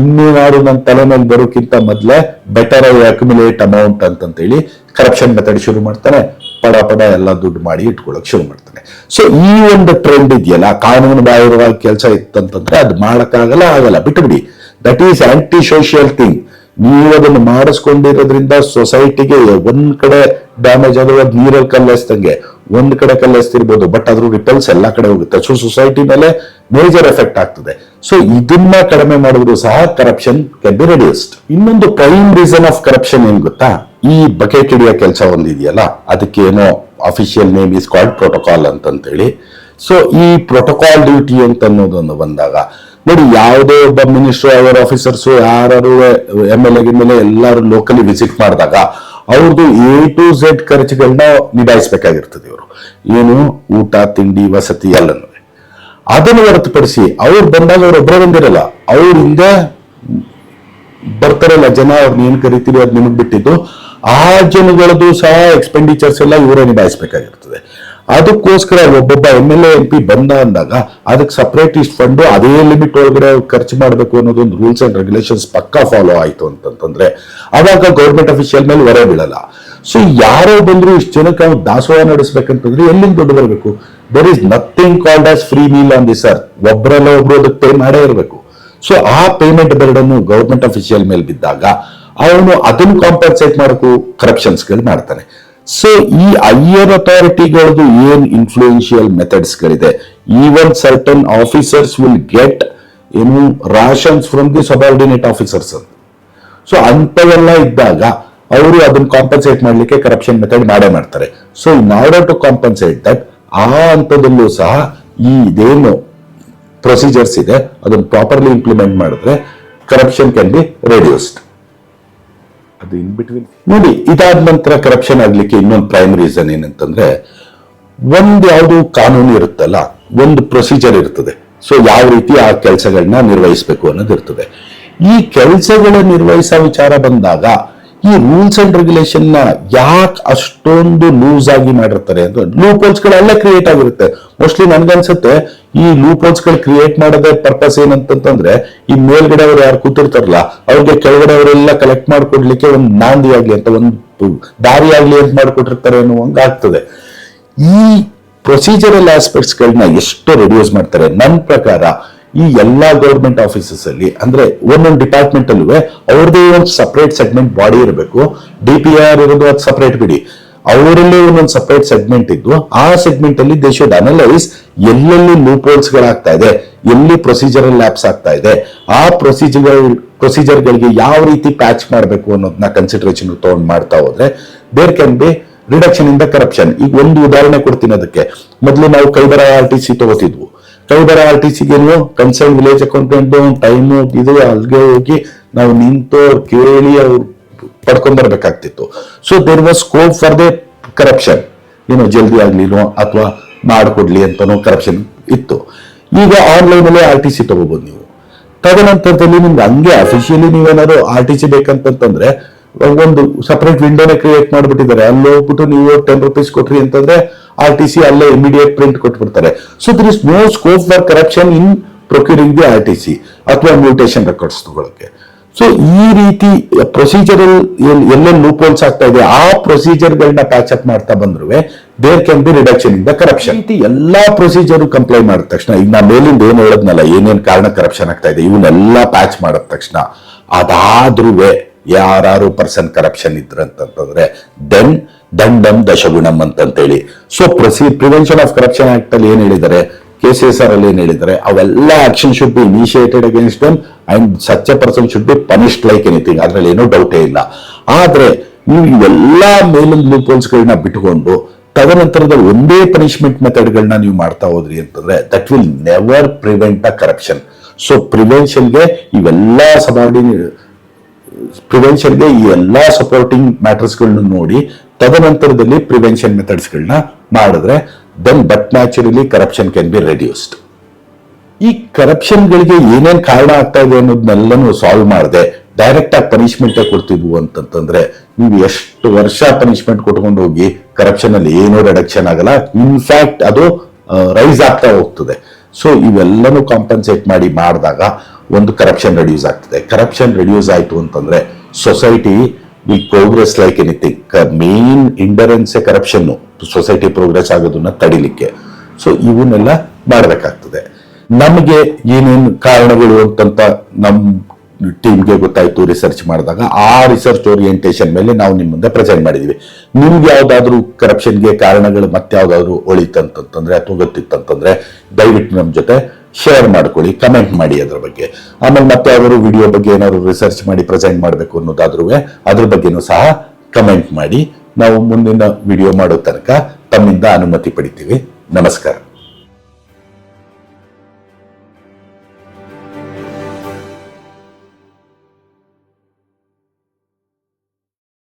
ಇನ್ನೇನಾದ್ರು ನನ್ನ ತಲೆ ಮೇಲೆ ಬರೋಕ್ಕಿಂತ ಮೊದ್ಲೇ ಬೆಟರ್ ಐ ಅಕ್ಯುಮುಲೇಟ್ ಅಮೌಂಟ್ ಅಂತಂತೇಳಿ ಕರಪ್ಷನ್ ಮೆಥಡ್ ಶುರು ಮಾಡ್ತಾನೆ. ಪಡ ಪಡ ಎಲ್ಲ ದುಡ್ಡು ಮಾಡಿ ಇಟ್ಕೊಳ್ಳೋಕೆ ಶುರು ಮಾಡ್ತಾನೆ. ಸೊ ಈ ಒಂದು ಟ್ರೆಂಡ್ ಇದೆಯಲ್ಲ, ಕಾನೂನು ಬಾಹಿರವಾಗಿ ಕೆಲಸ ಇತ್ತಂತಂದ್ರೆ ಅದು ಮಾಡಕ್ಕಾಗಲ್ಲ ಆಗಲ್ಲ. ಬಿಟ್ಟುಬಿಡಿ that is anti social thing ನೀವು ಅದನ್ನು ಮಾಡಿಸ್ಕೊಂಡಿರೋದ್ರಿಂದ ಸೊಸೈಟಿಗೆ ಒಂದ್ ಕಡೆ ಡ್ಯಾಮೇಜ್ ಆದ್ರೆ ನೀರಲ್ಲಿ ಕಲ್ಲೆಸ್ದಂಗೆ ಒಂದ್ ಕಡೆ ಕಲ್ಲೆಸ್ತಿರ್ಬೋದು ಬಟ್ ಅದ್ರ ರಿಪಲ್ಸ್ ಎಲ್ಲಾ ಕಡೆ ಹೋಗುತ್ತೆ. ಸೊ ಸೊಸೈಟಿ ಮೇಲೆ ಮೇಜರ್ ಎಫೆಕ್ಟ್ ಆಗ್ತದೆ. ಸೊ ಇದನ್ನ ಕಡಿಮೆ ಮಾಡಿದ್ರು ಸಹ ಕರಪ್ಷನ್ ಕ್ಯಾನ್ ಬಿ ರೆಡ್ಯೂಸ್ಡ್ ಇನ್ನೊಂದು ಪ್ರೈಮ್ ರೀಸನ್ ಆಫ್ ಕರಪ್ಷನ್ ಏನ್ ಗೊತ್ತಾ? ಈ ಬಕೆಟ್ ಹಿಡಿಯೋ ಕೆಲಸ ಒಂದಿದೆಯಲ್ಲ, ಅದಕ್ಕೆ ಏನೋ official name is called protocol ಅಂತಂತೇಳಿ. So ಈ ಪ್ರೋಟೋಕಾಲ್ ಡ್ಯೂಟಿ ಅಂತ ಅನ್ನೋದೊಂದು ಬಂದಾಗ, ನೋಡಿ, ಯಾವುದೇ ಒಬ್ಬ ಮಿನಿಸ್ಟರ್ ಅವರ ಆಫೀಸರ್ಸ್ ಯಾರು ಎಂ ಎಲ್ ಎ ಎಲ್ಲರೂ ಲೋಕಲಿ ವಿಸಿಟ್ ಮಾಡಿದಾಗ ಅವ್ರದ್ದು ಎ ಟು ಝೆಡ್ ಖರ್ಚುಗಳನ್ನ ನಿಭಾಯಿಸಬೇಕಾಗಿರ್ತದೆ ಇವರು. ಏನು ಊಟ, ತಿಂಡಿ, ವಸತಿ ಎಲ್ಲನೂ. ಅದನ್ನು ಹೊರತುಪಡಿಸಿ ಅವ್ರು ಬಂದಾಗ ಅವ್ರು ಒಬ್ಬರೇ ಬಂದಿರಲ್ಲ. ಅವ್ರ ಹಿಂದೆ ಬರ್ತಾರಲ್ಲ ಜನ ಅವ್ರನ್ನ ಏನ್ ಕರಿತೀರಿ ಅದ್ ನಿಮಗ್ ಬಿಟ್ಟಿದ್ದು. ಆ ಜನಗಳದ್ದು ಸಹ ಎಕ್ಸ್ಪೆಂಡಿಚರ್ಸ್ ಎಲ್ಲ ಇವರೇ ನಿಭಾಯಿಸಬೇಕಾಗಿರ್ತದೆ. ಅದಕ್ಕೋಸ್ಕರ ಒಬ್ಬೊಬ್ಬ M L A M P ಬಂದ ಅಂದಾಗ ಅದಕ್ಕೆ ಸಪ್ರೇಟ್ ಇಷ್ಟು ಫಂಡು ಅದೇ ಲಿಮಿಟ್ ಒಳಗಡೆ ಖರ್ಚು ಮಾಡಬೇಕು ಅನ್ನೋದೊಂದು ರೂಲ್ಸ್ ಅಂಡ್ ರೆಗ್ಯುಲೇಷನ್ಸ್ ಪಕ್ಕಾ ಫಾಲೋ ಆಯಿತು ಅಂತಂತಂದ್ರೆ ಅವಾಗ ಗೌರ್ಮೆಂಟ್ ಅಫಿಷಿಯಲ್ ಮೇಲೆ ಹೊರ ಬೀಳಲ್ಲ. ಸೊ ಯಾರೋ ಬಂದ್ರು ಇಷ್ಟು ಜನಕ್ಕೆ ಅವ್ನು ದಾಸೋಹ ನಡೆಸ್ಬೇಕಂತಂದ್ರೆ ಎಲ್ಲಿಂದ ದುಡ್ಡು ಬರಬೇಕು? There is nothing called as free meal on the sir ಒಬ್ಬರಲ್ಲ ಒಬ್ರು ಅದಕ್ಕೆ ಪೇ ಮಾಡೇ ಇರಬೇಕು. ಸೊ ಆ ಪೇಮೆಂಟ್ ಬರ್ಡನ್ನು ಗೌರ್ಮೆಂಟ್ ಅಫಿಷಿಯಲ್ ಮೇಲೆ ಬಿದ್ದಾಗ ಅವನು ಅದನ್ನು ಕಾಂಪನ್ಸೇಟ್ ಮಾಡಕ್ಕೂ ಕರಪ್ಷನ್ಸ್ಗಳು ಮಾಡ್ತಾನೆ. ಸೊ ಈ ಹೈಯರ್ ಅಥಾರಿಟಿಗಳದ್ದು ಏನ್ influential ಮೆಥಡ್ಸ್ಗಳಿದೆ even certain officers will get ಏನು rations from the subordinate officers ಅಂತ ಸೊ ಅಂಥವೆಲ್ಲ ಇದ್ದಾಗ ಅವರು ಅದನ್ನು ಕಾಂಪನ್ಸೇಟ್ ಮಾಡಲಿಕ್ಕೆ ಕರಪ್ಷನ್ ಮೆಥಡ್ ಮಾಡೇ ಮಾಡ್ತಾರೆ. So in order to compensate that ಆ ಹಂತದಲ್ಲೂ ಸಹ ಈ ಇದೇನು ಪ್ರೊಸೀಜರ್ಸ್ ಇದೆ, ಅದನ್ನು ಪ್ರಾಪರ್ಲಿ ಇಂಪ್ಲಿಮೆಂಟ್ ಮಾಡಿದ್ರೆ ಕರಪ್ಷನ್ ಕ್ಯಾನ್ ಬಿ ರೆಡ್ಯೂಸ್ಡ್ ಅದು ಇನ್ ಬಿಟ್ವೀನ್ ನೋಡಿ, ಇದಾದ ನಂತರ ಕರಪ್ಷನ್ ಆಗ್ಲಿಕ್ಕೆ ಇನ್ನೊಂದು ಪ್ರೈಮ್ ರೀಸನ್ ಏನಂತಂದ್ರೆ, ಒಂದು ಯಾವುದು ಕಾನೂನು ಇರುತ್ತಲ್ಲ, ಒಂದು ಪ್ರೊಸೀಜರ್ ಇರ್ತದೆ. ಸೊ ಯಾವ ರೀತಿ ಆ ಕೆಲಸಗಳನ್ನ ನಿರ್ವಹಿಸಬೇಕು ಅನ್ನೋದು ಇರ್ತದೆ ಈ ಕೆಲಸಗಳ ನಿರ್ವಹಿಸೋ ವಿಚಾರ ಬಂದಾಗ ಈ ರೂಲ್ಸ್ ಅಂಡ್ ರೆಗ್ಯುಲೇಷನ್ ಯಾಕೆ ಅಷ್ಟೊಂದು ಲೂಸ್ ಆಗಿ ಮಾಡಿರ್ತಾರೆ ಅಂದ್ರೆ ಲೂಪ್ ಗಳೆಲ್ಲ ಕ್ರಿಯೇಟ್ ಆಗಿರುತ್ತೆ. ಮೋಸ್ಟ್ಲಿ ನನ್ಗನ್ಸುತ್ತೆ, ಈ ಲೂಪ್ಗಳು ಕ್ರಿಯೇಟ್ ಮಾಡೋದೇ ಪರ್ಪಸ್ ಏನಂತಂದ್ರೆ ಈ ಮೇಲ್ಗಡೆ ಅವ್ರು ಯಾರು ಕೂತಿರ್ತಾರಲ್ಲ, ಅವ್ರಿಗೆ ಕೆಳಗಡೆ ಅವರೆಲ್ಲ ಕಲೆಕ್ಟ್ ಮಾಡ್ಕೊಡ್ಲಿಕ್ಕೆ ಒಂದು ನಾಂದಿ ಆಗ್ಲಿ ಅಂತ ಒಂದು ದಾರಿ ಆಗ್ಲಿ ಅಂತ ಮಾಡ್ಕೊಟ್ಟಿರ್ತಾರೆ ಅನ್ನುವಂಗ ಆಗ್ತದೆ ಈ ಪ್ರೊಸೀಜರಲ್ ಆಸ್ಪೆಕ್ಟ್ಸ್ ಗಳನ್ನ ಎಷ್ಟು ರೆಡ್ಯೂಸ್ ಮಾಡ್ತಾರೆ? ನನ್ನ ಪ್ರಕಾರ ಈ ಎಲ್ಲ ಗೌರ್ಮೆಂಟ್ ಆಫೀಸಸ್ ಅಲ್ಲಿ, ಅಂದ್ರೆ ಒಂದೊಂದು ಡಿಪಾರ್ಟ್ಮೆಂಟ್ ಅಲ್ಲೂ ಅವ್ರದೇ ಒಂದು ಸಪರೇಟ್ ಸೆಗ್ಮೆಂಟ್ ಬಾಡಿ ಇರಬೇಕು. ಡಿ ಪಿ ಆರ್ ಇರೋದು ಅದು ಸಪರೇಟ್ ಬಿಡಿ. ಅವರಲ್ಲೇ ಒಂದೊಂದು ಸಪರೇಟ್ ಸೆಗ್ಮೆಂಟ್ ಇದ್ದು, ಆ ಸೆಗ್ಮೆಂಟ್ ಅಲ್ಲಿ ದೇ ಶುಡ್ ಅನಲೈಸ್ ಎಲ್ಲೆಲ್ಲಿ ಲೂಪ್ ಗಳಾಗ್ತಾ ಇದೆ, ಎಲ್ಲಿ ಪ್ರೊಸೀಜರಲ್ ಲ್ಯಾಪ್ಸ್ ಆಗ್ತಾ ಇದೆ, ಆ ಪ್ರೊಸೀಜರ್ ಗಳಿಗೆ ಯಾವ ರೀತಿ ಪ್ಯಾಚ್ ಮಾಡಬೇಕು ಅನ್ನೋದನ್ನ ಕನ್ಸಿಡರೇಷನ್ ತಗೊಂಡ್ ಮಾಡ್ತಾ ಹೋದ್ರೆ there can be reduction in the corruption ಈಗ ಒಂದು ಉದಾಹರಣೆ ಕೊಡ್ತೀನಿ ಅದಕ್ಕೆ. ಮೊದಲು ನಾವು ಕೈಬರ ಆರ್ ಟಿ ಸಿ ತಗೋತಿದ್ವು. ಕೈಬರ ಆರ್ ಟಿ ನೀವು ಕನ್ಸರ್ನ್ ವಿಲೇಜ್ ಅಕೌಂಟೆಂಟ್ ಟೈಮು ಇದು ಅಲ್ಲಿಗೆ ಹೋಗಿ ನಾವು ನಿಂತು ಅವ್ರು ಕೇಳಿ ಅವ್ರು ಪಡ್ಕೊಂಡ್ ಬರ್ಬೇಕಾಗ್ತಿತ್ತು. So there was scope for the corruption ಏನೋ ಜಲ್ದಿ ಆಗ್ಲಿನೋ ಅಥವಾ ಮಾಡಿಕೊಡ್ಲಿ ಅಂತನೋ ಕರಪ್ಷನ್ ಇತ್ತು. ಈಗ ಆನ್ಲೈನ್ ಅಲ್ಲಿ ಆರ್ ಟಿ ಸಿ ತಗೋಬಹುದು ನೀವು. ತದನಂತರದಲ್ಲಿ ನಿಮ್ಗೆ ಹಂಗೆ ಅಫಿಷಿಯಲಿ ನೀವೇನಾದ್ರು ಆರ್ ಟಿ ಸಿ ಬೇಕಂತಂದ್ರೆ ಒಂದು ಸಪರೇಟ್ ವಿಂಡೋನೇ ಕ್ರಿಯೇಟ್ ಮಾಡ್ಬಿಟ್ಟಿದ್ದಾರೆ. ಅಲ್ಲಿ ಹೋಗ್ಬಿಟ್ಟು ನೀವು ಟೆನ್ ರುಪೀಸ್ ಕೊಟ್ರಿ ಅಂತಂದ್ರೆ ಆರ್ ಟಿ ಸಿ ಅಲ್ಲೇ ಇಮಿಡಿಯೇಟ್ ಪ್ರಿಂಟ್ ಕೊಟ್ಬಿಡ್ತಾರೆ. So there is no scope for corruption in procuring the R T C ಅಥವಾ ಮ್ಯೂಟೇಷನ್ ರೆಕಾರ್ಡ್ಸ್ ತಗೊಳಕ್ಕೆ ಸೊ ಈ ರೀತಿ ಪ್ರೊಸೀಜರಲ್ ಎಲ್ಲೆಲ್ಲಿ ಲೂಪ್ ಹೋಲ್ಸ್ ಆಗ್ತಾ ಇದೆ, ಆ ಪ್ರೊಸೀಜರ್ಗಳನ್ನ ಪ್ಯಾಚ್ ಅಪ್ ಮಾಡ್ತಾ ಬಂದ್ರು there can be reduction in the corruption ಎಲ್ಲಾ ಪ್ರೊಸೀಜರ್ ಕಂಪ್ಲೈ ಮಾಡಿದ ತಕ್ಷಣ, ಈಗ ನಾ ಮೇಲಿಂದ ಏನು ಹೇಳದ್ನಲ್ಲ, ಏನೇನು ಕಾರಣ ಕರಪ್ಷನ್ ಆಗ್ತಾ ಇದೆ, ಇವನ್ನೆಲ್ಲ ಪ್ಯಾಚ್ ಮಾಡಿದ ತಕ್ಷಣ ಅದಾದ್ರೂ ಯಾರು ಪರ್ಸನ್ ಕರಪ್ಷನ್ ಇದ್ರಂತಂದ್ರೆ ದೆನ್ ದಂಡಂ ದಶಗುಣಂ ಅಂತಂತೇಳಿ. ಸೊ ಪ್ರಸಿ ಪ್ರಿವೆನ್ಷನ್ ಆಫ್ ಕರಪ್ಷನ್ ಆಕ್ಟ್ ಅಲ್ಲಿ ಏನ್ ಹೇಳಿದ್ದಾರೆ? ಕೆ ಸಿ ಎಸ್ ಆರ್ ಅಲ್ಲಿ ಏನ್ ಹೇಳಿದ್ದಾರೆ? ಅವೆಲ್ಲ action should be initiated against them and such person should be punished like anything ಅದ್ರಲ್ಲಿ ಏನೂ ಡೌಟೇ ಇಲ್ಲ. ಆದ್ರೆ, ನೀವು ಇವೆಲ್ಲ ಮೇಲಿನ ಲೂಪೋಲ್ಸ್ ಗಳನ್ನ ಬಿಟ್ಕೊಂಡು ತದನಂತರದ ಒಂದೇ ಪನಿಷ್ಮೆಂಟ್ ಮೆಥಡ್ಗಳನ್ನ ನೀವು ಮಾಡ್ತಾ ಹೋದ್ರಿ ಅಂತಂದ್ರೆ that will never prevent a corruption so ಪ್ರಿವೆನ್ಷನ್ಗೆ ಇವೆಲ್ಲ ಸಬಾರ್ಡಿನೇ ಪ್ರಿವೆನ್ಷನ್ಗೆ ಈ ಎಲ್ಲಾ ಸಪೋರ್ಟಿಂಗ್ ಮ್ಯಾಟರ್ಸ್ಗಳನ್ನ ನೋಡಿ ತದನಂತರದಲ್ಲಿ ಪ್ರಿವೆನ್ಷನ್ ಮೆಥಡ್ಸ್ಗಳನ್ನ ಮಾಡಿದ್ರೆ then but naturally corruption can be reduced ಈ ಕರಪ್ಷನ್ಗಳಿಗೆ ಏನೇನು ಕಾರಣ ಆಗ್ತಾ ಇದೆ ಅನ್ನೋದನ್ನೆಲ್ಲನೂ ಸಾಲ್ವ್ ಮಾಡದೆ. ಡೈರೆಕ್ಟ್ ಆಗಿ ಪನಿಷ್ಮೆಂಟ್ ಕೊಡ್ತಿದ್ವು ಅಂತಂತಂದ್ರೆ, ನೀವು ಎಷ್ಟು ವರ್ಷ ಪನಿಷ್ಮೆಂಟ್ ಕೊಟ್ಕೊಂಡು ಹೋಗಿ ಕರಪ್ಷನ್ ಅಲ್ಲಿ ಏನೂ ರಿಡಕ್ಷನ್ ಆಗಲ್ಲ. ಇನ್ಫ್ಯಾಕ್ಟ್ ಅದು ರೈಸ್ ಆಗ್ತಾ ಹೋಗ್ತದೆ. ಸೊ ಇವೆಲ್ಲನೂ ಕಾಂಪನ್ಸೇಟ್ ಮಾಡಿ ಮಾಡಿದಾಗ ಒಂದು ಕರಪ್ಷನ್ ರೆಡ್ಯೂಸ್ ಆಗ್ತದೆ. ಕರಪ್ಷನ್ ರೆಡ್ಯೂಸ್ ಆಯಿತು ಅಂತಂದ್ರೆ society we progress like anything main hindrance corruption society progress ಆಗೋದನ್ನ ತಡಿಲಿಕ್ಕೆ. ಸೊ ಇವನ್ನೆಲ್ಲ ಮಾಡಬೇಕಾಗ್ತದೆ. ನಮಗೆ ಏನೇನು ಕಾರಣಗಳು ಅಂತಂತ ನಮ್ಮ ಟೀಮ್ಗೆ ಗೊತ್ತಾಯ್ತು ರಿಸರ್ಚ್ ಮಾಡಿದಾಗ, ಆ ರಿಸರ್ಚ್ ಓರಿಯೆಂಟೇಷನ್ ಮೇಲೆ ನಾವು ನಿಮ್ಮ ಮುಂದೆ ಪ್ರೆಸೆಂಟ್ ಮಾಡಿದೀವಿ. ನಿಮ್ಗೆ ಯಾವ್ದಾದ್ರು ಕರಪ್ಷನ್ಗೆ ಕಾರಣಗಳು ಮತ್ತೆ ಯಾವ್ದಾದ್ರು ಒಳಿತಂತಂದ್ರೆ ಅಥವಾ ಗೊತ್ತಿತ್ತಂತಂದ್ರೆ, ದಯವಿಟ್ಟು ನಮ್ಮ ಜೊತೆ ಶೇರ್ ಮಾಡ್ಕೊಳ್ಳಿ ಕಮೆಂಟ್ ಮಾಡಿ ಅದ್ರ ಬಗ್ಗೆ. ಆಮೇಲೆ ಮತ್ತೆ ಅವರು ವಿಡಿಯೋ ಬಗ್ಗೆ ಏನಾದ್ರು ರಿಸರ್ಚ್ ಮಾಡಿ ಪ್ರೆಸೆಂಟ್ ಮಾಡಬೇಕು ಅನ್ನೋದಾದ್ರೂ ಅದ್ರ ಬಗ್ಗೆನೂ ಸಹ ಕಮೆಂಟ್ ಮಾಡಿ. ನಾವು ಮುಂದಿನ ವಿಡಿಯೋ ಮಾಡೋ ತನಕ ತಮ್ಮಿಂದ ಅನುಮತಿ ಪಡಿತೀವಿ. ನಮಸ್ಕಾರ.